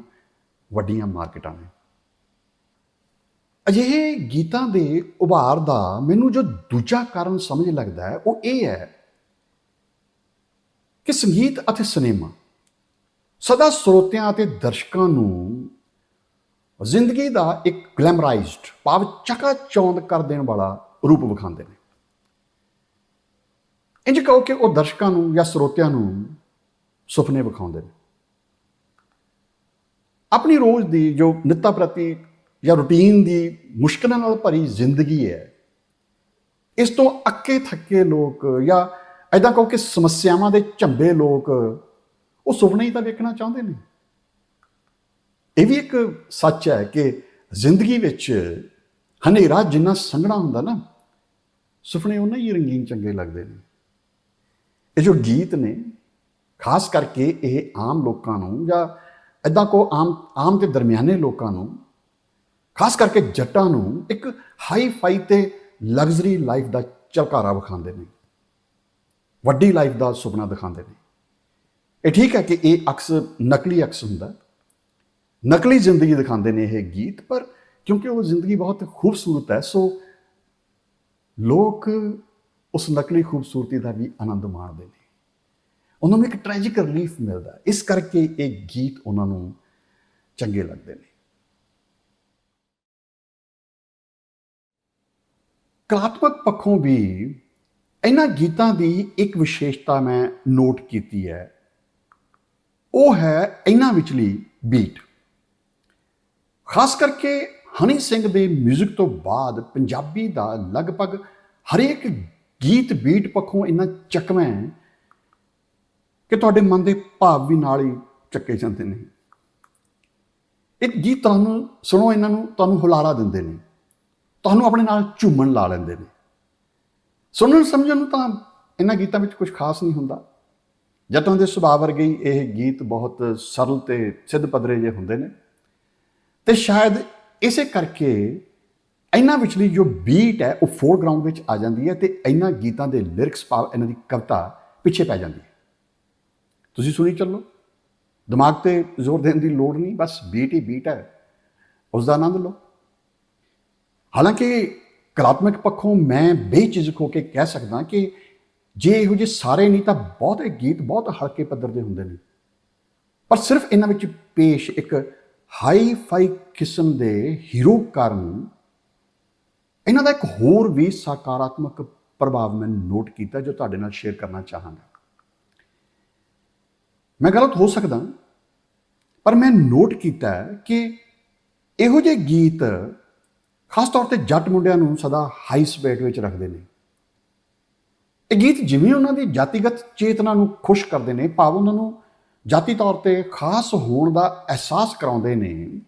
ਵੱਡੀਆਂ ਮਾਰਕੀਟਾਂ ਨੇ। ਅਜਿਹੇ ਗੀਤਾਂ ਦੇ ਉਭਾਰ ਦਾ ਮੈਨੂੰ ਜੋ ਦੂਜਾ ਕਾਰਨ ਸਮਝ ਲੱਗਦਾ ਹੈ, ਉਹ ਇਹ ਹੈ ਕਿ ਸੰਗੀਤ ਅਤੇ ਸਿਨੇਮਾ ਸਦਾ ਸਰੋਤਿਆਂ ਅਤੇ ਦਰਸ਼ਕਾਂ ਨੂੰ ਜ਼ਿੰਦਗੀ ਦਾ ਇੱਕ ਗਲੈਮਰਾਈਜ਼ਡ ਭਾਵ ਚਕਾ ਚੌਂਦ ਕਰ ਦੇਣ ਵਾਲਾ ਰੂਪ ਵਿਖਾਉਂਦੇ ਨੇ। ਇੰਜ ਕਹੋ ਕਿ ਉਹ ਦਰਸ਼ਕਾਂ ਨੂੰ ਜਾਂ ਸਰੋਤਿਆਂ ਨੂੰ ਸੁਪਨੇ ਵਿਖਾਉਂਦੇ ਨੇ। ਆਪਣੀ ਰੋਜ਼ ਦੀ ਜੋ ਨਿੱਤਾ ਪ੍ਰਤੀ ਜਾਂ ਰੁਟੀਨ ਦੀ ਮੁਸ਼ਕਲਾਂ ਨਾਲ ਭਰੀ ਜ਼ਿੰਦਗੀ ਹੈ, ਇਸ ਤੋਂ ਅੱਕੇ ਥੱਕੇ ਲੋਕ ਜਾਂ ਐਦਾਂ ਕਹੋ ਕਿ ਸਮੱਸਿਆਵਾਂ ਦੇ ਝੰਬੇ ਲੋਕ, ਉਹ ਸੁਪਨੇ ਹੀ ਤਾਂ ਵੇਖਣਾ ਚਾਹੁੰਦੇ ਨੇ। ਇਹ ਵੀ ਇੱਕ ਸੱਚ ਹੈ ਕਿ ਜ਼ਿੰਦਗੀ ਵਿੱਚ ਹਨੇਰਾ ਜਿੰਨਾ ਸੰਘਣਾ ਹੁੰਦਾ ਨਾ, ਸੁਪਨੇ ਉਹਨਾਂ ਹੀ ਰੰਗੀਨ ਚੰਗੇ ਲੱਗਦੇ ਨੇ। ਇਹ ਜੋ ਗੀਤ ਨੇ, ਖਾਸ ਕਰਕੇ ਇਹ ਆਮ ਲੋਕਾਂ ਨੂੰ ਜਾਂ ਐਦਾਂ ਕੋ ਆਮ ਆਮ ਤੇ ਦਰਮਿਆਨੇ ਲੋਕਾਂ ਨੂੰ, ਖਾਸ ਕਰਕੇ ਜੱਟਾਂ ਨੂੰ ਇੱਕ ਹਾਈ ਫਾਈ ਤੇ ਲਗਜ਼ਰੀ ਲਾਈਫ ਦਾ ਝਲਕਾਰਾ ਵਿਖਾਉਂਦੇ ਨੇ। ਵੱਡੀ ਲਾਈਫ ਦਾ ਸੁਪਨਾ ਦਿਖਾਉਂਦੇ ਨੇ। ਇਹ ਠੀਕ ਹੈ ਕਿ ਇਹ ਅਕਸ, ਨਕਲੀ ਅਕਸ ਹੁੰਦਾ ਨਕਲੀ ਜ਼ਿੰਦਗੀ ਦਿਖਾਉਂਦੇ ਨੇ ਇਹ ਗੀਤ, ਪਰ ਕਿਉਂਕਿ ਉਹ ਜ਼ਿੰਦਗੀ ਬਹੁਤ ਖੂਬਸੂਰਤ ਹੈ, ਸੋ ਲੋਕ ਉਸ ਨਕਲੀ ਖੂਬਸੂਰਤੀ ਦਾ ਵੀ ਆਨੰਦ ਮਾਣਦੇ ਨੇ। ਉਹਨਾਂ ਨੂੰ ਇੱਕ ਟ੍ਰੈਜਿਕ ਰਿਲੀਫ ਮਿਲਦਾ ਇਸ ਕਰਕੇ ਇਹ ਗੀਤ ਉਹਨਾਂ ਨੂੰ ਚੰਗੇ ਲੱਗਦੇ ਨੇ। ਕਲਾਤਮਕ ਪੱਖੋਂ ਵੀ ਇਹਨਾਂ ਗੀਤਾਂ ਦੀ ਇੱਕ ਵਿਸ਼ੇਸ਼ਤਾ ਮੈਂ ਨੋਟ ਕੀਤੀ ਹੈ। ਉਹ ਹੈ ਇਹਨਾਂ ਵਿਚਲੀ ਬੀਟ ਖਾਸ ਕਰਕੇ ਹਨੀ ਸਿੰਘ ਦੇ 뮤직 ਤੋਂ ਬਾਅਦ ਪੰਜਾਬੀ ਦਾ ਲਗਭਗ ਹਰੇਕ ਗੀਤ ਬੀਟ ਪੱਖੋਂ ਇੰਨਾ ਚੱਕਵਾਂ ਹੈ ਕਿ ਤੁਹਾਡੇ ਮਨ ਦੇ ਭਾਵ ਵੀ ਨਾਲ ਹੀ ਚੱਕੇ ਜਾਂਦੇ ਨੇ। ਇਹ ਗੀਤ ਤੁਹਾਨੂੰ, ਸੁਣੋ ਇਹਨਾਂ ਨੂੰ, ਤੁਹਾਨੂੰ ਹੁਲਾਰਾ ਦਿੰਦੇ ਨੇ। ਤੁਹਾਨੂੰ ਆਪਣੇ ਨਾਲ ਝੂਮਣ ਲਾ ਲੈਂਦੇ ਨੇ। ਸੁਣਨ ਸਮਝਣ ਨੂੰ ਤਾਂ ਇਹਨਾਂ ਗੀਤਾਂ ਵਿੱਚ ਕੁਝ ਖਾਸ ਨਹੀਂ ਹੁੰਦਾ। ਜੱਟਾਂ ਦੇ ਸੁਭਾਅ ਵਰਗੇ ਹੀ ਇਹ ਗੀਤ ਬਹੁਤ ਸਰਲ ਤੇ ਸਿੱਧ ਪੱਧਰੇ ਜਿਹੇ ਹੁੰਦੇ ਨੇ। ਤੇ ਸ਼ਾਇਦ ਇਸੇ ਕਰਕੇ ਇਹਨਾਂ ਵਿਚਲੀ ਜੋ ਬੀਟ ਹੈ, ਉਹ ਫੋਰਗਰਾਉਂਡ ਵਿੱਚ ਆ ਜਾਂਦੀ ਹੈ ਤੇ ਇਹਨਾਂ ਗੀਤਾਂ ਦੇ ਲਿਰਿਕਸ ਭਾਵ ਇਹਨਾਂ ਦੀ ਕਵਿਤਾ ਪਿੱਛੇ ਪੈ ਜਾਂਦੀ ਹੈ। ਤੁਸੀਂ ਸੁਣੀ ਚੱਲੋ। ਦਿਮਾਗ ਤੇ ਜ਼ੋਰ ਦੇਣ ਦੀ ਲੋੜ ਨਹੀਂ, ਬਸ ਬੀਟ ਹੀ ਬੀਟ ਹੈ। ਉਸ ਦਾ ਆਨੰਦ ਲਓ। ਹਾਲਾਂਕਿ ਕਲਾਤਮਕ ਪੱਖੋਂ ਮੈਂ ਬੇਚਿਜਕ ਹੋ ਕੇ ਕਹਿ ਸਕਦਾ ਕਿ ਜੇ ਇਹੋ ਜਿਹੇ ਸਾਰੇ ਨਹੀਂ ਤਾਂ ਬਹੁਤੇ ਗੀਤ ਬਹੁਤ ਹਲਕੇ ਪੱਧਰ ਦੇ ਹੁੰਦੇ ਨੇ। ਪਰ ਸਿਰਫ ਇਹਨਾਂ ਵਿੱਚ ਪੇਸ਼ ਇੱਕ ਹਾਈ ਫਾਈ ਕਿਸਮ ਦੇ ਹੀਰੋ ਨੂੰ ਇਹਨਾਂ ਦਾ ਇੱਕ ਹੋਰ ਵੀ ਸਕਾਰਾਤਮਕ ਪ੍ਰਭਾਵ ਮੈਂ ਨੋਟ ਕੀਤਾ ਜੋ ਤੁਹਾਡੇ ਨਾਲ ਸ਼ੇਅਰ ਕਰਨਾ ਚਾਹਾਂਗਾ। ਮੈਂ ਗਲਤ ਹੋ ਸਕਦਾ ਪਰ ਮੈਂ ਨੋਟ ਕੀਤਾ ਕਿ ਇਹੋ ਜਿਹੇ ਗੀਤ ਖਾਸ ਤੌਰ ਤੇ ਜੱਟ ਮੁੰਡਿਆਂ ਨੂੰ ਸਦਾ ਹਾਈ ਸਪੀਡ ਵਿੱਚ ਰੱਖਦੇ ਨੇ। ਇਹ ਗੀਤ ਜਿਵੇਂ ਉਹਨਾਂ ਦੀ ਜਾਤੀਗਤ ਚੇਤਨਾ ਨੂੰ ਖੁਸ਼ ਕਰਦੇ ਨੇ, ਭਾਵ ਉਹਨਾਂ ਨੂੰ ਜਾਤੀ ਤੌਰ ਤੇ ਖਾਸ ਹੋਣ ਦਾ ਅਹਿਸਾਸ ਕਰਾਉਂਦੇ ਨੇ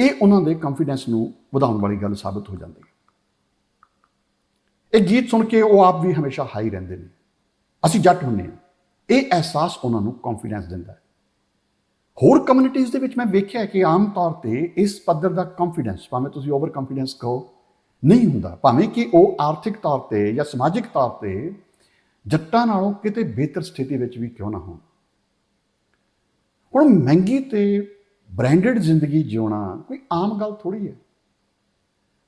ਇਹ ਉਹਨਾਂ ਦੇ ਕੰਫੀਡੈਂਸ ਨੂੰ ਵਧਾਉਣ ਵਾਲੀ ਗੱਲ ਸਾਬਤ ਹੋ ਜਾਂਦੀ ਹੈ। ਇਹ ਗੀਤ ਸੁਣ ਕੇ ਉਹ ਆਪ ਵੀ ਹਮੇਸ਼ਾ ਹਾਈ ਰਹਿੰਦੇ ਨੇ। ਅਸੀਂ ਜੱਟ ਹੁੰਨੇ ਆ ਇਹ ਅਹਿਸਾਸ ਉਹਨਾਂ ਨੂੰ ਕੰਫੀਡੈਂਸ ਦਿੰਦਾ ਹੈ। ਹੋਰ ਕਮਿਊਨਿਟੀਜ਼ ਦੇ ਵਿੱਚ ਮੈਂ ਵੇਖਿਆ ਕਿ ਆਮ ਤੌਰ ਤੇ ਇਸ ਪੱਧਰ ਦਾ ਕੰਫੀਡੈਂਸ ਭਾਵੇਂ ਤੁਸੀਂ ਓਵਰ ਕੰਫੀਡੈਂਸ ਕਹੋ, ਨਹੀਂ ਹੁੰਦਾ। ਭਾਵੇਂ ਕਿ ਉਹ ਆਰਥਿਕ ਤੌਰ ਤੇ ਜਾਂ ਸਮਾਜਿਕ ਤੌਰ ਤੇ ਜੱਟਾਂ ਨਾਲੋਂ ਕਿਤੇ ਬਿਹਤਰ ਸਥਿਤੀ ਵਿੱਚ ਵੀ ਕਿਉਂ ਨਾ ਹੋਣ। ਹੁਣ ਮਹਿੰਗੀ ਤੇ ਬ੍ਰਾਂਡਡ ਜ਼ਿੰਦਗੀ ਜਿਉਣਾ ਕੋਈ ਆਮ ਗੱਲ ਥੋੜੀ ਹੈ।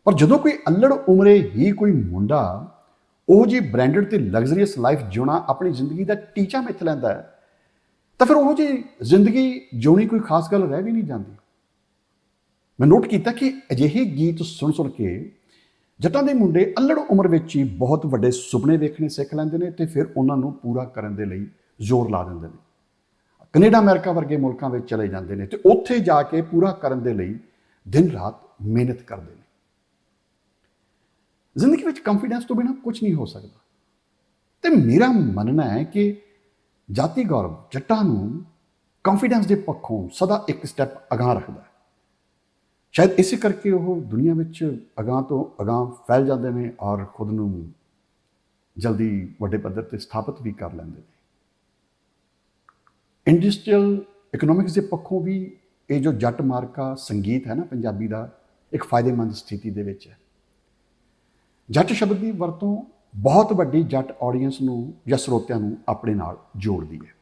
ਪਰ ਜਦੋਂ ਕੋਈ ਅੱਲੜ ਉਮਰੇ ਹੀ ਕੋਈ ਮੁੰਡਾ ਉਹ ਜੀ ਬ੍ਰਾਂਡਡ ਤੇ ਲਗਜ਼ਰੀਅਸ ਲਾਈਫ ਜਿਉਣਾ ਆਪਣੀ ਜ਼ਿੰਦਗੀ ਦਾ ਟੀਚਾ ਮਿੱਥ ਲੈਂਦਾ ਹੈ, ਤਾਂ ਫਿਰ ਉਹ ਜੀ ਜ਼ਿੰਦਗੀ ਜਿਉਣੀ ਕੋਈ ਖਾਸ ਗੱਲ ਰਹਿ ਵੀ ਨਹੀਂ ਜਾਂਦੀ। ਮੈਂ ਨੋਟ ਕੀਤਾ ਕਿ ਅਜਿਹੇ ਗੀਤ ਸੁਣ ਸੁਣ ਕੇ ਜੱਟਾਂ ਦੇ ਮੁੰਡੇ ਅੱਲੜ ਉਮਰ ਵਿੱਚ ਹੀ ਬਹੁਤ ਵੱਡੇ ਸੁਪਨੇ ਦੇਖਣੇ ਸਿੱਖ ਲੈਂਦੇ ਨੇ ਤੇ ਫਿਰ ਉਹਨਾਂ ਨੂੰ ਪੂਰਾ ਕਰਨ ਦੇ ਲਈ ਜ਼ੋਰ ਲਾ ਦਿੰਦੇ ਨੇ। ਕੈਨੇਡਾ, ਅਮਰੀਕਾ ਵਰਗੇ ਮੁਲਕਾਂ ਵਿੱਚ ਚਲੇ ਜਾਂਦੇ ਨੇ ਤੇ ਉੱਥੇ ਜਾ ਕੇ ਪੂਰਾ ਕਰਨ ਦੇ ਲਈ ਦਿਨ ਰਾਤ ਮਿਹਨਤ ਕਰਦੇ ਨੇ। ਜ਼ਿੰਦਗੀ ਵਿੱਚ ਕੰਫੀਡੈਂਸ ਤੋਂ ਬਿਨਾਂ ਕੁਝ ਨਹੀਂ ਹੋ ਸਕਦਾ। ਤੇ ਮੇਰਾ ਮੰਨਣਾ ਹੈ ਕਿ ਜਾਤੀ ਗੌਰਵ, ਜੱਟਾਂ ਨੂੰ ਕੰਫੀਡੈਂਸ ਦੇ ਪੱਖੋਂ ਸਦਾ ਇੱਕ ਸਟੈਪ ਅਗਾਂਹ ਰੱਖਦਾ ਹੈ। ਸ਼ਾਇਦ ਇਸੇ ਕਰਕੇ ਉਹ ਦੁਨੀਆ ਵਿੱਚ ਅਗਾਂਹ ਤੋਂ ਅਗਾਂਹ ਫੈਲ ਜਾਂਦੇ ਨੇ ਔਰ ਖੁਦ ਨੂੰ ਜਲਦੀ ਵੱਡੇ ਪੱਧਰ ਤੇ ਸਥਾਪਿਤ ਵੀ ਕਰ ਲੈਂਦੇ ਨੇ। ਇੰਡਸਟਰੀਅਲ ਇਕਨੋਮਿਕਸ ਦੇ ਪੱਖੋਂ ਵੀ ਇਹ ਜੋ ਜੱਟ ਮਾਰਕਾ ਸੰਗੀਤ ਹੈ ਨਾ ਪੰਜਾਬੀ ਦਾ, ਇੱਕ ਫਾਇਦੇਮੰਦ ਸਥਿਤੀ ਦੇ ਵਿੱਚ ਹੈ। ਜੱਟ ਸ਼ਬਦ ਦੀ ਵਰਤੋਂ ਬਹੁਤ ਵੱਡੀ ਜੱਟ ਆਡੀਅנס ਨੂੰ ਜਾਂ ਸਰੋਤਿਆਂ ਨੂੰ ਆਪਣੇ ਨਾਲ ਜੋੜਦੀ ਹੈ।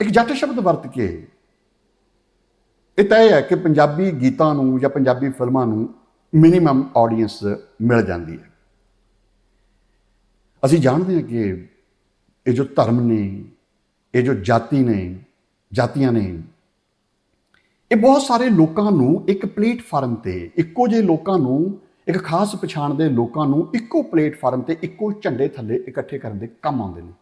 ਇੱਕ ਜੱਟ ਸ਼ਬਦ ਵਰਤ ਕੇ ਇਹ ਤੈਅ ਹੈ ਕਿ ਪੰਜਾਬੀ ਗੀਤਾਂ ਨੂੰ ਜਾਂ ਪੰਜਾਬੀ ਫਿਲਮਾਂ ਨੂੰ ਮਿਨੀਮਮ ਆਡੀਅנס ਮਿਲ ਜਾਂਦੀ ਹੈ। ਅਸੀਂ ਜਾਣਦੇ ਹਾਂ ਕਿ ਇਹ ਜੋ ਧਰਮ ਨੇ ਇਹ ਜੋ ਜਾਤੀ ਨੇ, ਜਾਤੀਆਂ ਨੇ, ਇਹ ਬਹੁਤ ਸਾਰੇ ਲੋਕਾਂ ਨੂੰ ਇੱਕ ਪਲੇਟਫਾਰਮ ਤੇ, ਇੱਕੋ ਜਿਹੇ ਲੋਕਾਂ ਨੂੰ, ਇੱਕ ਖਾਸ ਪਛਾਣ ਦੇ ਲੋਕਾਂ ਨੂੰ ਇੱਕੋ ਪਲੇਟਫਾਰਮ ਤੇ, ਇੱਕੋ ਝੰਡੇ ਥੱਲੇ ਇਕੱਠੇ ਕਰਨ ਦੇ ਕੰਮ ਆਉਂਦੇ ਨੇ।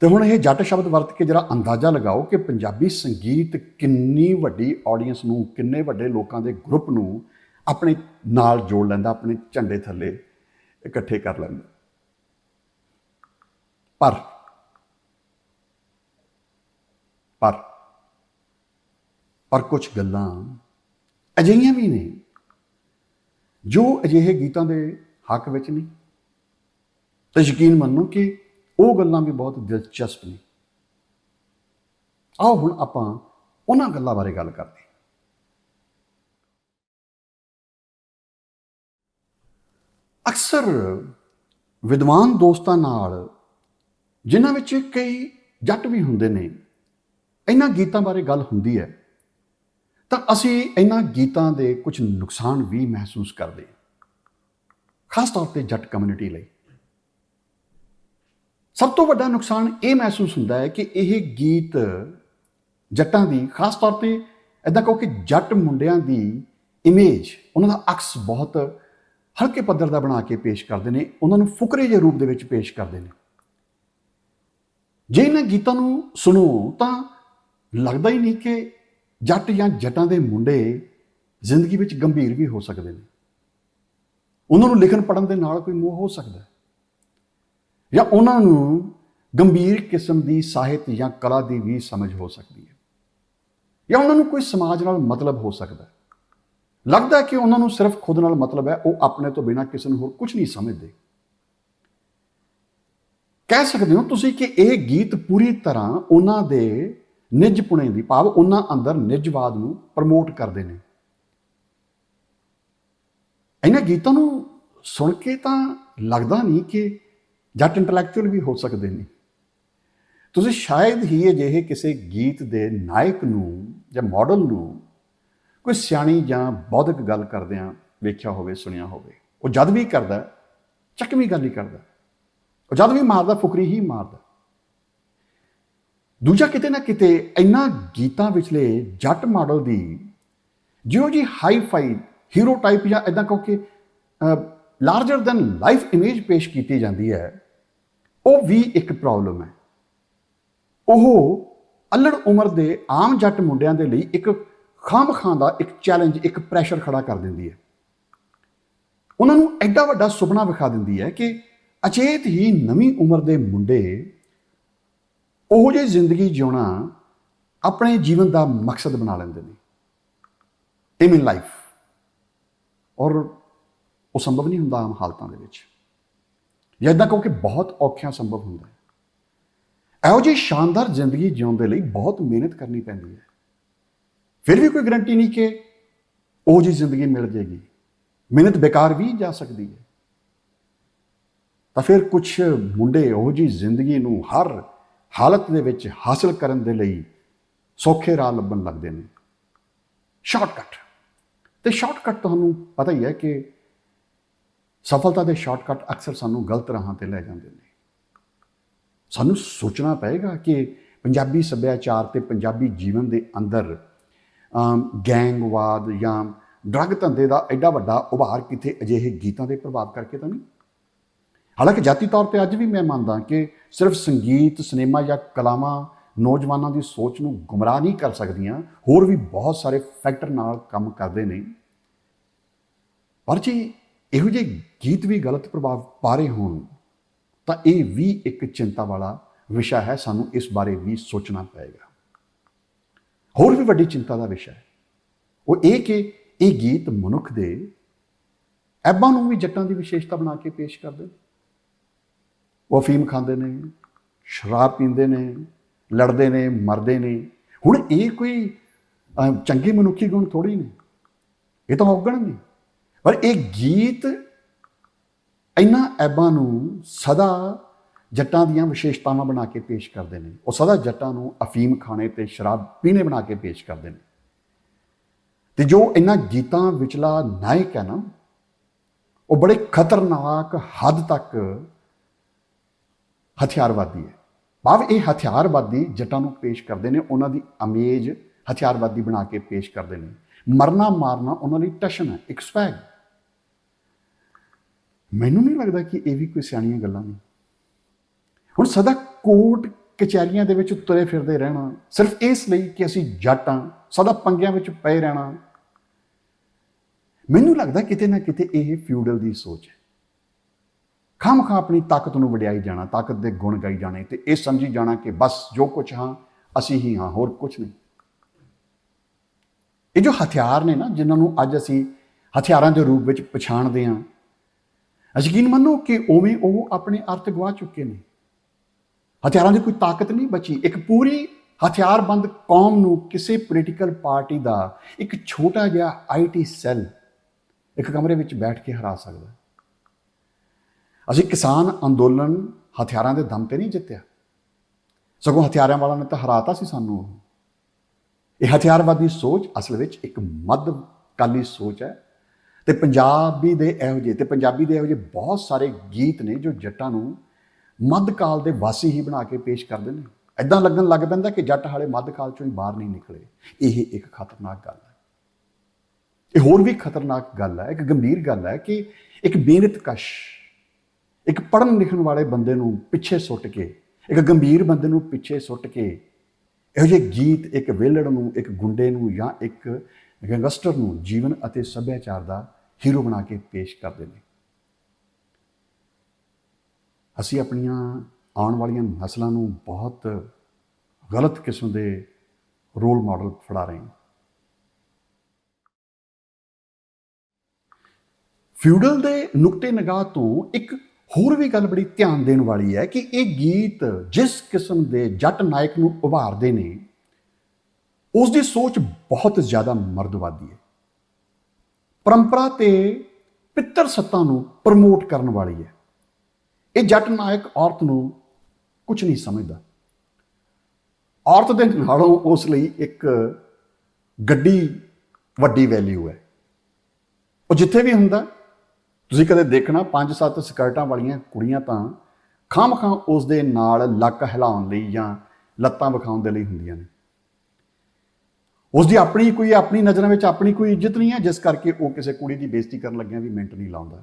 ਤੇ ਹੁਣ ਇਹ ਜੱਟ ਸ਼ਬਦ ਵਰਤ ਕੇ ਜਰਾ ਅੰਦਾਜ਼ਾ ਲਗਾਓ ਕਿ ਪੰਜਾਬੀ ਸੰਗੀਤ ਕਿੰਨੀ ਵੱਡੀ ਆਡੀਅנס ਨੂੰ, ਕਿੰਨੇ ਵੱਡੇ ਲੋਕਾਂ ਦੇ ਗਰੁੱਪ ਨੂੰ ਆਪਣੇ ਨਾਲ ਜੋੜ ਲੈਂਦਾ, ਆਪਣੇ ਝੰਡੇ ਥੱਲੇ ਇਕੱਠੇ ਕਰ ਲੈਂਦਾ। ਪਰ ਪਰ ਪਰ ਕੁਝ ਗੱਲਾਂ ਅਜਿਹੀਆਂ ਵੀ ਨੇ ਜੋ ਅਜਿਹੇ ਗੀਤਾਂ ਦੇ ਹੱਕ ਵਿੱਚ ਨਹੀਂ ਤੇ ਯਕੀਨ ਮੰਨੋ ਕਿ ਉਹ ਗੱਲਾਂ ਵੀ ਬਹੁਤ ਦਿਲਚਸਪ ਨੇ। ਆਓ ਹੁਣ ਆਪਾਂ ਉਹਨਾਂ ਗੱਲਾਂ ਬਾਰੇ ਗੱਲ ਕਰਦੇ ਹਾਂ। ਅਕਸਰ ਵਿਦਵਾਨ ਦੋਸਤਾਂ ਨਾਲ, ਜਿਨ੍ਹਾਂ ਵਿੱਚ ਕਈ ਜੱਟ ਵੀ ਹੁੰਦੇ ਨੇ ਇਹਨਾਂ ਗੀਤਾਂ ਬਾਰੇ ਗੱਲ ਹੁੰਦੀ ਹੈ, ਤਾਂ ਅਸੀਂ ਇਹਨਾਂ ਗੀਤਾਂ ਦੇ ਕੁਝ ਨੁਕਸਾਨ ਵੀ ਮਹਿਸੂਸ ਕਰਦੇ ਹਾਂ, ਖਾਸ ਤੌਰ ਤੇ ਜੱਟ ਕਮਿਊਨਿਟੀ ਲਈ। ਸਭ ਤੋਂ ਵੱਡਾ ਨੁਕਸਾਨ ਇਹ ਮਹਿਸੂਸ ਹੁੰਦਾ ਹੈ ਕਿ ਇਹ ਗੀਤ ਜੱਟਾਂ ਦੀ, ਖਾਸ ਤੌਰ ਤੇ ਇਦਾਂ ਕਹੋ ਕਿ ਜੱਟ ਮੁੰਡਿਆਂ ਦੀ ਇਮੇਜ ਉਹਨਾਂ ਦਾ ਅਕਸ ਬਹੁਤ ਹਲਕੇ ਪੱਧਰ ਦਾ ਬਣਾ ਕੇ ਪੇਸ਼ ਕਰਦੇ ਨੇ, ਉਹਨਾਂ ਨੂੰ ਫੁਕਰੇ ਜਿਹੇ ਰੂਪ ਦੇ ਵਿੱਚ ਪੇਸ਼ ਕਰਦੇ ਨੇ। ਜੇ ਇਹਨਾਂ ਗੀਤਾਂ ਨੂੰ ਸੁਣੋ ਤਾਂ ਲੱਗਦਾ ਹੀ ਨਹੀਂ ਕਿ ਜੱਟ ਜਾਂ ਜੱਟਾਂ ਦੇ ਮੁੰਡੇ ਜ਼ਿੰਦਗੀ ਵਿੱਚ ਗੰਭੀਰ ਵੀ ਹੋ ਸਕਦੇ ਨੇ। ਉਹਨਾਂ ਨੂੰ ਲਿਖਣ ਪੜਨ ਦੇ ਨਾਲ ਕੋਈ ਮੋਹ ਹੋ ਸਕਦਾ ਹੈ। ਜਾਂ ਉਹਨਾਂ ਨੂੰ ਗੰਭੀਰ ਕਿਸਮ ਦੀ ਸਾਹਿਤ ਜਾਂ ਕਲਾ ਦੀ ਵੀ ਸਮਝ ਹੋ ਸਕਦੀ ਹੈ। ਜਾਂ ਉਹਨਾਂ ਨੂੰ ਕੋਈ ਸਮਾਜ ਨਾਲ ਮਤਲਬ ਹੋ ਸਕਦਾ ਹੈ। ਲੱਗਦਾ ਕਿ ਉਹਨਾਂ ਨੂੰ ਸਿਰਫ ਖੁਦ ਨਾਲ ਮਤਲਬ ਹੈ, ਉਹ ਆਪਣੇ ਤੋਂ ਬਿਨਾਂ ਕਿਸੇ ਨੂੰ ਹੋਰ ਕੁਝ ਨਹੀਂ ਸਮਝਦੇ। ਕਹਿ ਸਕਦੇ ਹੋ ਤੁਸੀਂ ਕਿ ਇਹ ਗੀਤ ਪੂਰੀ ਤਰ੍ਹਾਂ ਉਹਨਾਂ ਦੇ ਨਿੱਜ ਪੁਣੇ ਦੀ ਭਾਵ ਉਹਨਾਂ ਅੰਦਰ ਨਿੱਜਵਾਦ ਨੂੰ ਪ੍ਰਮੋਟ ਕਰਦੇ ਨੇ। ਇਹਨਾਂ ਗੀਤਾਂ ਨੂੰ ਸੁਣ ਕੇ ਤਾਂ ਲੱਗਦਾ ਨਹੀਂ ਕਿ ਜੱਟ ਇੰਟੈਲੈਕਚੁਅਲ ਵੀ ਹੋ ਸਕਦੇ ਨੇ। ਤੁਸੀਂ ਸ਼ਾਇਦ ਹੀ ਅਜਿਹੇ ਕਿਸੇ ਗੀਤ ਦੇ ਨਾਇਕ ਨੂੰ ਜਾਂ ਮਾਡਲ ਨੂੰ ਕੋਈ ਸਿਆਣੀ ਜਾਂ ਬੌਧਿਕ ਗੱਲ ਕਰਦਿਆਂ ਵੇਖਿਆ ਹੋਵੇ, ਸੁਣਿਆ ਹੋਵੇ, ਉਹ ਜਦ ਵੀ ਕਰਦਾ, ਚੱਕਵੀਂ ਗੱਲ ਹੀ ਕਰਦਾ। ਉਹ ਜਦ ਵੀ ਮਾਰਦਾ, ਫੁਕਰੀ ਹੀ ਮਾਰਦਾ। ਦੂਜਾ ਕਿਤੇ ਨਾ ਕਿਤੇ ਇਹਨਾਂ ਗੀਤਾਂ ਵਿਚਲੇ ਜੱਟ ਮਾਡਲ ਦੀ ਜਿਉਂ ਜੀ ਹਾਈ ਫਾਈ ਹੀਰੋ ਟਾਈਪ ਜਾਂ ਇਦਾਂ ਕਹੋ ਕਿ ਲਾਰਜਰ ਦੈਨ ਲਾਈਫ ਇਮੇਜ ਪੇਸ਼ ਕੀਤੀ ਜਾਂਦੀ ਹੈ, ਉਹ ਵੀ ਇੱਕ ਪ੍ਰੋਬਲਮ ਹੈ। ਉਹ ਅਲੜ ਉਮਰ ਦੇ ਆਮ ਜੱਟ ਮੁੰਡਿਆਂ ਦੇ ਲਈ ਇੱਕ ਖਾਮਖਾਂ ਦਾ ਇੱਕ ਚੈਲੰਜ ਇੱਕ ਪ੍ਰੈਸ਼ਰ ਖੜਾ ਕਰ ਦਿੰਦੀ ਹੈ। ਉਹਨਾਂ ਨੂੰ ਐਡਾ ਵੱਡਾ ਸੁਪਨਾ ਵਿਖਾ ਦਿੰਦੀ ਹੈ ਕਿ ਅਚੇਤ ਹੀ ਨਵੀਂ ਉਮਰ ਦੇ ਮੁੰਡੇ ਉਹੋ ਜਿਹੀ ਜ਼ਿੰਦਗੀ ਜਿਉਣਾ ਆਪਣੇ ਜੀਵਨ ਦਾ ਮਕਸਦ ਬਣਾ ਲੈਂਦੇ ਨੇ। ਏਮ ਇਨ ਲਾਈਫ ਔਰ ਉਹ ਸੰਭਵ ਨਹੀਂ ਹੁੰਦਾ ਆਮ ਹਾਲਤਾਂ ਦੇ ਵਿੱਚ। ਜਿੱਦਾਂ ਕਿਉਂਕਿ ਬਹੁਤ ਔਖਿਆ ਸੰਭਵ ਹੁੰਦਾ ਹੈ। ਇਹੋ ਜਿਹੀ ਸ਼ਾਨਦਾਰ ਜ਼ਿੰਦਗੀ ਜਿਉਣ ਦੇ ਲਈ ਬਹੁਤ ਮਿਹਨਤ ਕਰਨੀ ਪੈਂਦੀ ਹੈ। ਫਿਰ ਵੀ ਕੋਈ ਗਰੰਟੀ ਨਹੀਂ ਕਿ ਉਹ ਜੀ ਜ਼ਿੰਦਗੀ ਮਿਲ ਜੇਗੀ। ਮਿਹਨਤ ਬੇਕਾਰ ਵੀ ਜਾ ਸਕਦੀ ਹੈ। ਤਾਂ ਫਿਰ ਕੁਝ ਮੁੰਡੇ ਉਹ ਜੀ ਜ਼ਿੰਦਗੀ ਨੂੰ ਹਰ ਹਾਲਤ ਦੇ ਵਿੱਚ ਹਾਸਲ ਕਰਨ ਦੇ ਲਈ ਸੌਖੇ ਰਾਹ ਲੱਭਣ ਲੱਗਦੇ ਨੇ। ਸ਼ਾਰਟਕਟ ਤੇ ਸ਼ਾਰਟਕਟ ਤੁਹਾਨੂੰ ਪਤਾ ਹੀ ਹੈ ਕਿ ਸਫਲਤਾ ਦੇ ਸ਼ਾਰਟਕਟ ਅਕਸਰ ਸਾਨੂੰ ਗਲਤ ਰਾਹਾਂ ਤੇ ਲੈ ਜਾਂਦੇ ਨੇ। ਸਾਨੂੰ ਸੋਚਣਾ ਪਏਗਾ ਕਿ ਪੰਜਾਬੀ ਸੱਭਿਆਚਾਰ ਤੇ ਪੰਜਾਬੀ ਜੀਵਨ ਦੇ ਅੰਦਰ ਗੈਂਗਵਾਦ ਜਾਂ ਡਰੱਗ ਧੰਦੇ ਦਾ ਐਡਾ ਵੱਡਾ ਉਭਾਰ ਕਿਤੇ ਅਜਿਹੇ ਗੀਤਾਂ ਦੇ ਪ੍ਰਭਾਵ ਕਰਕੇ ਤਾਂ ਨਹੀਂ? ਹਾਲਾਂਕਿ ਜਾਤੀ ਤੌਰ ਤੇ ਅੱਜ ਵੀ ਮੈਂ ਮੰਨਦਾ ਕਿ ਸਿਰਫ ਸੰਗੀਤ, ਸਿਨੇਮਾ ਜਾਂ ਕਲਾਵਾਂ ਨੌਜਵਾਨਾਂ ਦੀ ਸੋਚ ਨੂੰ ਗੁੰਮਰਾਹ ਨਹੀਂ ਕਰ ਸਕਦੀਆਂ, ਹੋਰ ਵੀ ਬਹੁਤ ਸਾਰੇ ਫੈਕਟਰ ਨਾਲ ਕੰਮ ਕਰਦੇ ਨੇ। ਪਰ ਜੇ ਇਹੋ ਜਿਹੇ ਗੀਤ ਵੀ ਗਲਤ ਪ੍ਰਭਾਵ ਪਾ ਰਹੇ ਹੋਣ, ਤਾਂ ਇਹ ਵੀ ਇੱਕ ਚਿੰਤਾ ਵਾਲਾ ਵਿਸ਼ਾ ਹੈ, ਸਾਨੂੰ ਇਸ ਬਾਰੇ ਵੀ ਸੋਚਣਾ ਪਏਗਾ। ਹੋਰ ਵੀ ਵੱਡੀ ਚਿੰਤਾ ਦਾ ਵਿਸ਼ਾ ਹੈ। ਉਹ ਇਹ ਕਿ ਇਹ ਗੀਤ ਮਨੁੱਖ ਦੇ ਐਬਾਂ ਨੂੰ ਵੀ ਜੱਟਾਂ ਦੀ ਵਿਸ਼ੇਸ਼ਤਾ ਬਣਾ ਕੇ ਪੇਸ਼ ਕਰਦੇ। ਉਹ ਅਫੀਮ ਖਾਂਦੇ ਨੇ, ਸ਼ਰਾਬ ਪੀਂਦੇ ਨੇ, ਲੜਦੇ ਨੇ, ਮਰਦੇ ਨੇ। ਹੁਣ ਇਹ ਕੋਈ ਚੰਗੇ ਮਨੁੱਖੀ ਗੁਣ ਥੋੜੀ ਨੇ। ਇਹ ਤਾਂ ਔਗਣ ਨੇ। ਪਰ ਇਹ ਗੀਤ ਇਹਨਾਂ ਐਬਾਂ ਨੂੰ ਸਦਾ ਜੱਟਾਂ ਦੀਆਂ ਵਿਸ਼ੇਸ਼ਤਾਵਾਂ ਬਣਾ ਕੇ ਪੇਸ਼ ਕਰਦੇ ਨੇ। ਉਹ ਸਦਾ ਜੱਟਾਂ ਨੂੰ ਅਫੀਮ ਖਾਣੇ ਤੇ ਸ਼ਰਾਬ ਪੀਣੇ ਬਣਾ ਕੇ ਪੇਸ਼ ਕਰਦੇ ਨੇ। ਤੇ ਜੋ ਇਹਨਾਂ ਗੀਤਾਂ ਵਿਚਲਾ ਨਾਇਕ ਹੈ ਨਾ, ਉਹ ਬੜੇ ਖਤਰਨਾਕ ਹੱਦ ਤੱਕ ਹਥਿਆਰਵਾਦੀ ਹੈ। ਭਾਵ ਇਹ ਹਥਿਆਰਵਾਦੀ ਜੱਟਾਂ ਨੂੰ ਪੇਸ਼ ਕਰਦੇ ਨੇ, ਉਹਨਾਂ ਦੀ ਅਮੇਜ ਹਥਿਆਰਵਾਦੀ ਬਣਾ ਕੇ ਪੇਸ਼ ਕਰਦੇ ਨੇ। ਮਰਨਾ ਮਾਰਨਾ ਉਹਨਾਂ ਲਈ ਟਸ਼ਨ ਹੈ, ਇੱਕ ਸਵੈਗ। ਮੈਨੂੰ ਨਹੀਂ ਲੱਗਦਾ ਕਿ ਇਹ ਵੀ ਕੋਈ ਸਿਆਣੀਆਂ ਗੱਲਾਂ ਨੇ। ਹੁਣ ਸਦਾ ਕੋਰਟ ਕਚਹਿਰੀਆਂ ਦੇ ਵਿੱਚ ਤੁਰੇ ਫਿਰਦੇ ਰਹਿਣਾ, ਸਿਰਫ ਇਸ ਲਈ ਕਿ ਅਸੀਂ ਜੱਟ ਹਾਂ, ਸਦਾ ਪੰਗਿਆਂ ਵਿੱਚ ਪਏ ਰਹਿਣਾ। ਮੈਨੂੰ ਲੱਗਦਾ ਕਿਤੇ ਨਾ ਕਿਤੇ ਇਹ ਫਿਊਡਲ ਦੀ ਸੋਚ ਹੈ। ਖਾਮਖਾ ਆਪਣੀ ਤਾਕਤ ਨੂੰ ਵਡਿਆਈ ਜਾਣਾ, ਤਾਕਤ ਦੇ ਗੁਣ ਗਾਈ ਜਾਣੇ ਤੇ ਇਹ ਸਮਝੀ ਜਾਣਾ ਕਿ ਬਸ ਜੋ ਕੁਝ ਹਾਂ, ਅਸੀਂ ਹੀ ਹਾਂ, ਹੋਰ ਕੁਝ ਨਹੀਂ। ਇਹ ਜੋ ਹਥਿਆਰ ਨੇ ਨਾ, ਜਿਨ੍ਹਾਂ ਨੂੰ ਅੱਜ ਅਸੀਂ ਹਥਿਆਰਾਂ ਦੇ ਰੂਪ ਵਿੱਚ ਪਛਾਣਦੇ ਹਾਂ, ਯਕੀਨ ਮੰਨੋ ਕਿ ਉਵੇਂ ਉਹ ਆਪਣੇ ਅਰਥ ਗਵਾ ਚੁੱਕੇ ਨੇ। ਹਥਿਆਰਾਂ ਦੀ ਕੋਈ ਤਾਕਤ ਨਹੀਂ ਬਚੀ। ਇੱਕ ਪੂਰੀ ਹਥਿਆਰਬੰਦ ਕੌਮ ਨੂੰ ਕਿਸੇ ਪੋਲੀਟੀਕਲ ਪਾਰਟੀ ਦਾ ਇੱਕ ਛੋਟਾ ਜਿਹਾ ਆਈਟੀ ਸੈੱਲ ਇੱਕ ਕਮਰੇ ਵਿੱਚ ਬੈਠ ਕੇ ਹਰਾ ਸਕਦਾ। ਅਸੀਂ ਕਿਸਾਨ ਅੰਦੋਲਨ ਹਥਿਆਰਾਂ ਦੇ ਦਮ ਤੇ ਨਹੀਂ ਜਿੱਤਿਆ। ਸਗੋਂ ਹਥਿਆਰਾਂ ਵਾਲਾ ਨੇ ਤਾਂ ਹਰਾਤਾ ਸੀ ਸਾਨੂੰ ਇਹ ਹਥਿਆਰਵਾਦੀ ਸੋਚ ਅਸਲ ਵਿੱਚ ਇੱਕ ਮੱਧ ਕਾਲੀ ਸੋਚ ਹੈ ਤੇ ਪੰਜਾਬੀ ਦੇ ਇਹੋ ਜਿਹੇ ਤੇ ਪੰਜਾਬੀ ਦੇ ਇਹੋ ਜਿਹੇ ਬਹੁਤ ਸਾਰੇ ਗੀਤ ਨੇ ਜੋ ਜੱਟਾਂ ਨੂੰ ਮੱਧਕਾਲ ਦੇ ਵਾਸੀ ਹੀ ਬਣਾ ਕੇ ਪੇਸ਼ ਕਰਦੇ ਨੇ। ਐਦਾਂ ਲੱਗਣ ਲੱਗ ਪੈਂਦਾ ਕਿ ਜੱਟ ਹਾਲੇ ਮੱਧਕਾਲ ਚੋਂ ਹੀ ਬਾਹਰ ਨਹੀਂ ਨਿਕਲੇ। ਇਹ ਇੱਕ ਖਤਰਨਾਕ ਗੱਲ ਹੈ। ਇਹ ਹੋਰ ਵੀ ਖਤਰਨਾਕ ਗੱਲ ਹੈ, ਇੱਕ ਗੰਭੀਰ ਗੱਲ ਹੈ ਕਿ ਇੱਕ ਮਿਹਨਤਕਸ਼ ਇੱਕ ਪੜ੍ਹਨ ਲਿਖਣ ਵਾਲੇ ਬੰਦੇ ਨੂੰ ਪਿੱਛੇ ਸੁੱਟ ਕੇ, ਇੱਕ ਗੰਭੀਰ ਬੰਦੇ ਨੂੰ ਪਿੱਛੇ ਸੁੱਟ ਕੇ, ਇਹੋ ਜਿਹੇ ਗੀਤ ਇੱਕ ਵਿਹਲੜ ਨੂੰ, ਇੱਕ ਗੁੰਡੇ ਨੂੰ ਜਾਂ ਇੱਕ ਗੈਂਗਸਟਰ ਨੂੰ ਜੀਵਨ ਅਤੇ ਸੱਭਿਆਚਾਰ ਦਾ ਹੀਰੋ ਬਣਾ ਕੇ ਪੇਸ਼ ਕਰਦੇ ਨੇ ਅਸੀਂ ਆਪਣੀਆਂ ਆਉਣ ਵਾਲੀਆਂ ਨਸਲਾਂ ਨੂੰ ਬਹੁਤ ਗਲਤ ਕਿਸਮ ਦੇ ਰੋਲ ਮਾਡਲ ਫੜਾ ਰਹੇ ਹਾਂ। ਫਿਊਡਲ ਦੇ ਨੁਕਤੇ ਨਿਗਾਹ ਤੋਂ ਇੱਕ ਹੋਰ ਵੀ ਗੱਲ ਬੜੀ ਧਿਆਨ ਦੇਣ ਵਾਲੀ ਹੈ ਕਿ ਇਹ ਗੀਤ ਜਿਸ ਕਿਸਮ ਦੇ ਜੱਟ ਨਾਇਕ ਨੂੰ ਉਭਾਰਦੇ ਨੇ ਉਸ ਦੀ ਸੋਚ ਬਹੁਤ ਜ਼ਿਆਦਾ ਮਰਦਵਾਦੀ ਹੈ। ਪਰੰਪਰਾ ਤੇ ਪਿੱਤਰ ਸੱਤਾ ਨੂੰ ਪ੍ਰਮੋਟ ਕਰਨ ਵਾਲੀ ਹੈ। ਇਹ ਜੱਟ ਨਾਇਕ ਔਰਤ ਨੂੰ ਕੁਝ ਨਹੀਂ ਸਮਝਦਾ। ਔਰਤ ਦੇ ਨਾਲੋਂ ਉਸ ਲਈ ਇੱਕ ਗੱਡੀ ਵੱਡੀ ਵੈਲਿਊ ਹੈ। ਉਹ ਜਿੱਥੇ ਵੀ ਹੁੰਦਾ ਤੁਸੀਂ ਕਦੇ ਦੇਖਣਾ, ਪੰਜ ਸੱਤ ਸਕਰਟਾਂ ਵਾਲੀਆਂ ਕੁੜੀਆਂ ਤਾਂ ਖਾਮਖਾਂ ਉਸ ਦੇ ਨਾਲ ਲੱਕ ਹਿਲਾਉਣ ਲਈ ਜਾਂ ਲੱਤਾਂ ਵਿਖਾਉਣ ਦੇ ਲਈ ਹੁੰਦੀਆਂ ਨੇ। ਉਸ ਦੀ ਆਪਣੀ ਕੋਈ ਆਪਣੀ ਨਜ਼ਰਾਂ ਵਿੱਚ ਆਪਣੀ ਕੋਈ ਇੱਜ਼ਤ ਨਹੀਂ ਹੈ, ਜਿਸ ਕਰਕੇ ਉਹ ਕਿਸੇ ਕੁੜੀ ਦੀ ਬੇਇੱਜ਼ਤੀ ਕਰਨ ਲੱਗਿਆ ਵੀ ਮਿੰਟ ਨਹੀਂ ਲਾਉਂਦਾ।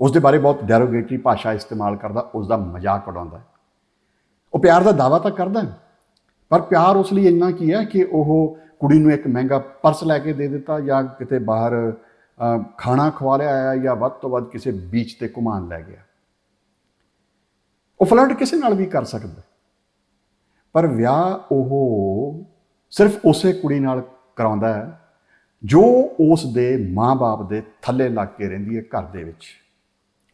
ਉਸ ਦੇ ਬਾਰੇ ਬਹੁਤ ਡੈਰੋਗੇਟਰੀ ਭਾਸ਼ਾ ਇਸਤੇਮਾਲ ਕਰਦਾ ਉਸ ਦਾ ਮਜ਼ਾਕ ਉਡਾਉਂਦਾ ਉਹ ਪਿਆਰ ਦਾ ਦਾਵਾ ਤਾਂ ਕਰਦਾ ਪਰ ਪਿਆਰ ਉਸ ਲਈ ਇੰਨਾ ਕੀ ਹੈ ਕਿ ਉਹ ਕੁੜੀ ਨੂੰ ਇੱਕ ਮਹਿੰਗਾ ਪਰਸ ਲੈ ਕੇ ਦੇ ਦਿੱਤਾ ਜਾਂ ਕਿਤੇ ਬਾਹਰ ਖਾਣਾ ਖਵਾ ਲਿਆ ਜਾਂ ਵੱਧ ਤੋਂ ਵੱਧ ਕਿਸੇ ਬੀਚ ਤੇ ਘੁਮਾਉਣ ਲੈ ਗਿਆ। ਉਹ ਫਲਰਟ ਕਿਸੇ ਨਾਲ ਵੀ ਕਰ ਸਕਦਾ। ਪਰ ਵਿਆਹ ਉਹ ਸਿਰਫ ਉਸੇ ਕੁੜੀ ਨਾਲ ਕਰਾਉਂਦਾ ਹੈ, ਜੋ ਉਸ ਦੇ ਮਾਂ-ਬਾਪ ਦੇ ਥੱਲੇ ਲੱਗ ਕੇ ਰਹਿੰਦੀ ਹੈ ਘਰ ਦੇ ਵਿੱਚ।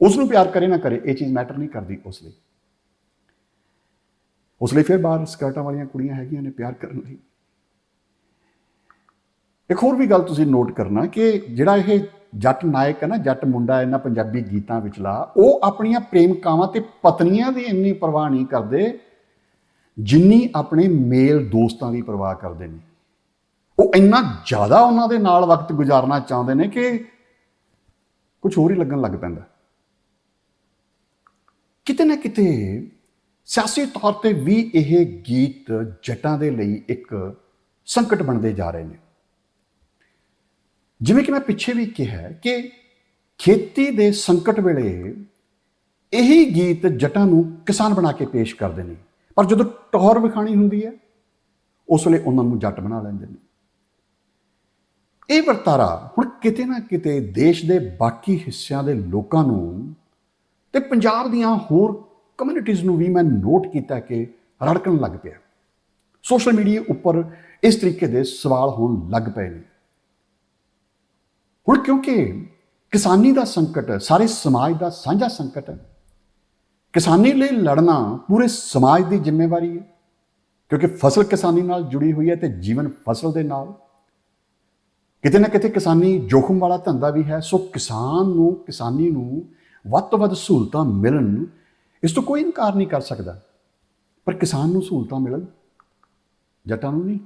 ਉਸ ਨੂੰ ਪਿਆਰ ਕਰੇ ਨਾ ਕਰੇ, ਇਹ ਚੀਜ਼ ਮੈਟਰ ਨਹੀਂ ਕਰਦੀ ਉਸ ਲਈ। ਉਸ ਲਈ ਫਿਰ ਬਾਹਰ ਸਕਰਟਾਂ ਵਾਲੀਆਂ ਕੁੜੀਆਂ ਹੈਗੀਆਂ ਨੇ ਪਿਆਰ ਕਰਨ ਲਈ। ਇੱਕ ਹੋਰ ਵੀ ਗੱਲ ਤੁਸੀਂ ਨੋਟ ਕਰਨਾ ਕਿ ਜਿਹੜਾ ਇਹ ਜੱਟ ਨਾਇਕ ਹੈ ਨਾ, ਜੱਟ ਮੁੰਡਾ ਇਹਨਾਂ ਪੰਜਾਬੀ ਗੀਤਾਂ ਵਿਚਲਾ, ਉਹ ਆਪਣੀਆਂ ਪ੍ਰੇਮਿਕਾਵਾਂ ਤੇ ਪਤਨੀਆਂ ਦੀ ਇੰਨੀ ਪਰਵਾਹ ਨਹੀਂ ਕਰਦੇ ਜਿੰਨੀ ਆਪਣੇ ਮੇਲ ਦੋਸਤਾਂ ਦੀ ਪਰਵਾਹ ਕਰਦੇ ਨੇ। ਉਹ ਇੰਨਾ ਜ਼ਿਆਦਾ ਉਹਨਾਂ ਦੇ ਨਾਲ ਵਕਤ ਗੁਜ਼ਾਰਨਾ ਚਾਹੁੰਦੇ ਨੇ ਕਿ ਕੁਝ ਹੋਰ ਹੀ ਲੱਗਣ ਲੱਗ ਪੈਂਦਾ। ਕਿਤੇ ਨਾ ਕਿਤੇ ਸਿਆਸੀ ਤੌਰ ਤੇ ਵੀ ਇਹ ਗੀਤ ਜੱਟਾਂ ਦੇ ਲਈ ਇੱਕ ਸੰਕਟ ਬਣਦੇ ਜਾ ਰਹੇ ਨੇ। ਜਿਵੇਂ ਕਿ ਮੈਂ ਪਿੱਛੇ ਵੀ ਕਿਹਾ ਕਿ ਖੇਤੀ ਦੇ ਸੰਕਟ ਵੇਲੇ ਇਹੀ ਗੀਤ ਜੱਟਾਂ ਨੂੰ ਕਿਸਾਨ ਬਣਾ ਕੇ ਪੇਸ਼ ਕਰਦੇ ਨੇ। ਪਰ ਜਦੋਂ ਟੌਰ ਵਿਖਾਣੀ ਹੁੰਦੀ ਹੈ, ਉਸ ਵੇਲੇ ਉਹਨਾਂ ਨੂੰ ਜੱਟ ਬਣਾ ਲੈਂਦੇ ਨੇ। ਇਹ ਵਰਤਾਰਾ ਹੁਣ ਕਿਤੇ ਨਾ ਕਿਤੇ ਦੇਸ਼ ਦੇ ਬਾਕੀ ਹਿੱਸਿਆਂ ਦੇ ਲੋਕਾਂ ਨੂੰ ਤੇ ਪੰਜਾਬ ਦੀਆਂ ਹੋਰ ਕਮਿਊਨਿਟੀਜ਼ ਨੂੰ ਵੀ ਮੈਂ ਨੋਟ ਕੀਤਾ ਕਿ ਰੜਕਣ ਲੱਗ ਪਿਆ। ਸੋਸ਼ਲ ਮੀਡੀਆ ਉੱਪਰ ਇਸ ਤਰੀਕੇ ਦੇ ਸਵਾਲ ਹੋਣ ਲੱਗ ਪਏ ਨੇ। ਹੁਣ ਕਿਉਂਕਿ ਕਿਸਾਨੀ ਦਾ ਸੰਕਟ ਸਾਰੇ ਸਮਾਜ ਦਾ ਸਾਂਝਾ ਸੰਕਟ ਹੈ। ਕਿਸਾਨੀ ਲਈ ਲੜਨਾ ਪੂਰੇ ਸਮਾਜ ਦੀ ਜ਼ਿੰਮੇਵਾਰੀ ਹੈ, ਕਿਉਂਕਿ ਫਸਲ ਕਿਸਾਨੀ ਨਾਲ ਜੁੜੀ ਹੋਈ ਹੈ ਤੇ ਜੀਵਨ ਫਸਲ ਦੇ ਨਾਲ। ਕਿਤੇ ਨਾ ਕਿਤੇ ਕਿਸਾਨੀ ਜੋਖਮ ਵਾਲਾ ਧੰਦਾ ਵੀ ਹੈ, ਸੋ ਕਿਸਾਨ ਨੂੰ, ਕਿਸਾਨੀ ਨੂੰ ਵੱਧ ਤੋਂ ਵੱਧ ਸਹੂਲਤਾਂ ਮਿਲਣ ਇਸ ਤੋਂ ਕੋਈ ਇਨਕਾਰ ਨਹੀਂ ਕਰ ਸਕਦਾ। ਪਰ ਕਿਸਾਨ ਨੂੰ ਸਹੂਲਤਾਂ ਮਿਲਣ, ਜੱਟਾਂ ਨੂੰ ਨਹੀਂ।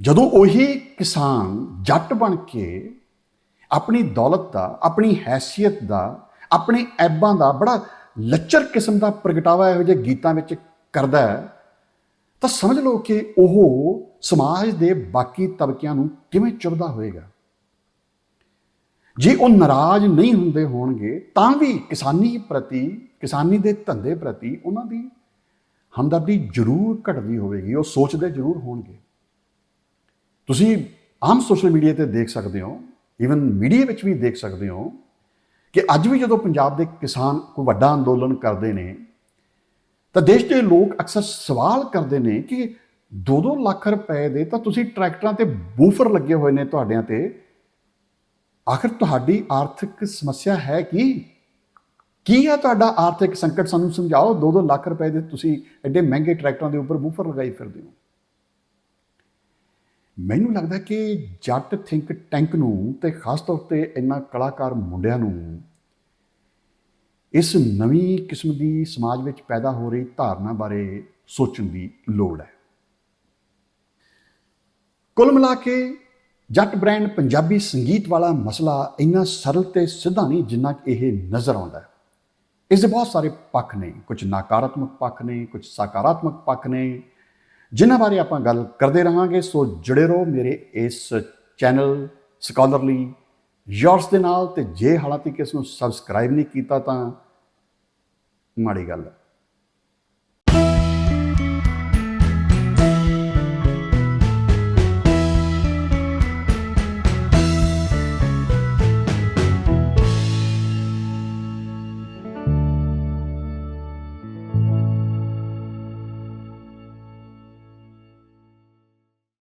ਜਦੋਂ ਉਹੀ ਕਿਸਾਨ ਜੱਟ ਬਣ ਕੇ ਆਪਣੀ ਦੌਲਤ ਦਾ, ਆਪਣੀ ਹੈਸੀਅਤ ਦਾ, ਆਪਣੇ ਐਬਾਂ ਦਾ ਬੜਾ ਲੱਚਰ ਕਿਸਮ ਦਾ ਪ੍ਰਗਟਾਵਾ ਇਹੋ ਜਿਹੇ ਗੀਤਾਂ ਵਿੱਚ ਕਰਦਾ ਹੈ, ਤਾਂ ਸਮਝ ਲਓ ਕਿ ਉਹ ਸਮਾਜ ਦੇ ਬਾਕੀ ਤਬਕਿਆਂ ਨੂੰ ਕਿਵੇਂ ਚੁਭਦਾ ਹੋਵੇਗਾ। ਜੇ ਉਹ ਨਾਰਾਜ਼ ਨਹੀਂ ਹੁੰਦੇ ਹੋਣਗੇ, ਤਾਂ ਵੀ ਕਿਸਾਨੀ ਪ੍ਰਤੀ, ਕਿਸਾਨੀ ਦੇ ਧੰਦੇ ਪ੍ਰਤੀ ਉਹਨਾਂ ਦੀ ਹਮਦਰਦੀ ਜ਼ਰੂਰ ਘਟਦੀ ਹੋਵੇਗੀ, ਉਹ ਸੋਚਦੇ ਜ਼ਰੂਰ ਹੋਣਗੇ। ਤੁਸੀਂ ਆਮ ਸੋਸ਼ਲ ਮੀਡੀਆ ਤੇ ਦੇਖ ਸਕਦੇ ਹੋ ਈਵਨ ਮੀਡੀਆ ਵਿੱਚ ਵੀ ਦੇਖ ਸਕਦੇ ਹੋ, ਕਿ ਅੱਜ ਵੀ ਜਦੋਂ ਪੰਜਾਬ ਦੇ ਕਿਸਾਨ ਕੋਈ ਵੱਡਾ ਅੰਦੋਲਨ ਕਰਦੇ ਨੇ, ਤਾਂ ਦੇਸ਼ ਦੇ ਲੋਕ ਅਕਸਰ ਸਵਾਲ ਕਰਦੇ ਨੇ ਕਿ 2-2 ਲੱਖ ਰੁਪਏ ਦੇ ਤਾਂ ਤੁਸੀਂ ਟਰੈਕਟਰਾਂ ਤੇ ਬੂਫਰ ਲੱਗੇ ਹੋਏ ਨੇ ਤੁਹਾਡਿਆਂ ਤੇ, ਆਖਰ ਤੁਹਾਡੀ ਆਰਥਿਕ ਸਮੱਸਿਆ ਹੈ ਕੀ? ਕੀ ਹੈ ਤੁਹਾਡਾ ਆਰਥਿਕ ਸੰਕਟ? ਸਾਨੂੰ ਸਮਝਾਓ 2-2 ਲੱਖ ਰੁਪਏ ਦੇ ਤੁਸੀਂ ਐਡੇ ਮਹਿੰਗੇ ਟਰੈਕਟਰਾਂ ਦੇ ਉੱਪਰ ਬੂਫਰ ਲਗਾਈ ਫਿਰਦੇ ਹੋ। ਮੈਨੂੰ ਲੱਗਦਾ ਕਿ ਜੱਟ ਥਿੰਕ ਟੈਂਕ ਨੂੰ ਤੇ ਖਾਸ ਤੌਰ ਤੇ ਇਹਨਾਂ ਕਲਾਕਾਰ ਮੁੰਡਿਆਂ ਨੂੰ ਇਸ ਨਵੀਂ ਕਿਸਮ ਦੀ ਸਮਾਜ ਵਿੱਚ ਪੈਦਾ ਹੋ ਰਹੀ ਧਾਰਨਾ ਬਾਰੇ ਸੋਚਣ ਦੀ ਲੋੜ ਹੈ। ਕੁੱਲ ਮਿਲਾ ਕੇ ਜੱਟ ਬ੍ਰਾਂਡ ਪੰਜਾਬੀ ਸੰਗੀਤ ਵਾਲਾ ਮਸਲਾ ਇੰਨਾ ਸਰਲ ਤੇ ਸਿੱਧਾ ਨਹੀਂ ਜਿੰਨਾ ਕਿ ਇਹ ਨਜ਼ਰ ਆਉਂਦਾ ਹੈ। ਇਸ ਦੇ ਬਹੁਤ ਸਾਰੇ ਪੱਖ ਨੇ, ਕੁਝ ਨਕਾਰਾਤਮਕ ਪੱਖ ਨੇ, ਕੁਝ ਸਕਾਰਾਤਮਕ ਪੱਖ ਨੇ। ਜਿਨ੍ਹਾਂ ਬਾਰੇ ਆਪਾਂ ਗੱਲ ਕਰਦੇ ਰਹਾਂਗੇ, ਸੋ ਜੁੜੇ ਰਹੋ ਮੇਰੇ ਇਸ ਚੈਨਲ ਸਕਾਲਰਲੀ ਯੋਰਸ ਦੇ ਨਾਲ, ਤੇ ਜੇ ਹਾਲਾਂਕਿ ਕਿਸ ਨੂੰ ਸਬਸਕ੍ਰਾਈਬ ਨਹੀਂ ਕੀਤਾ ਤਾਂ ਮਾੜੀ ਗੱਲ ਹੈ।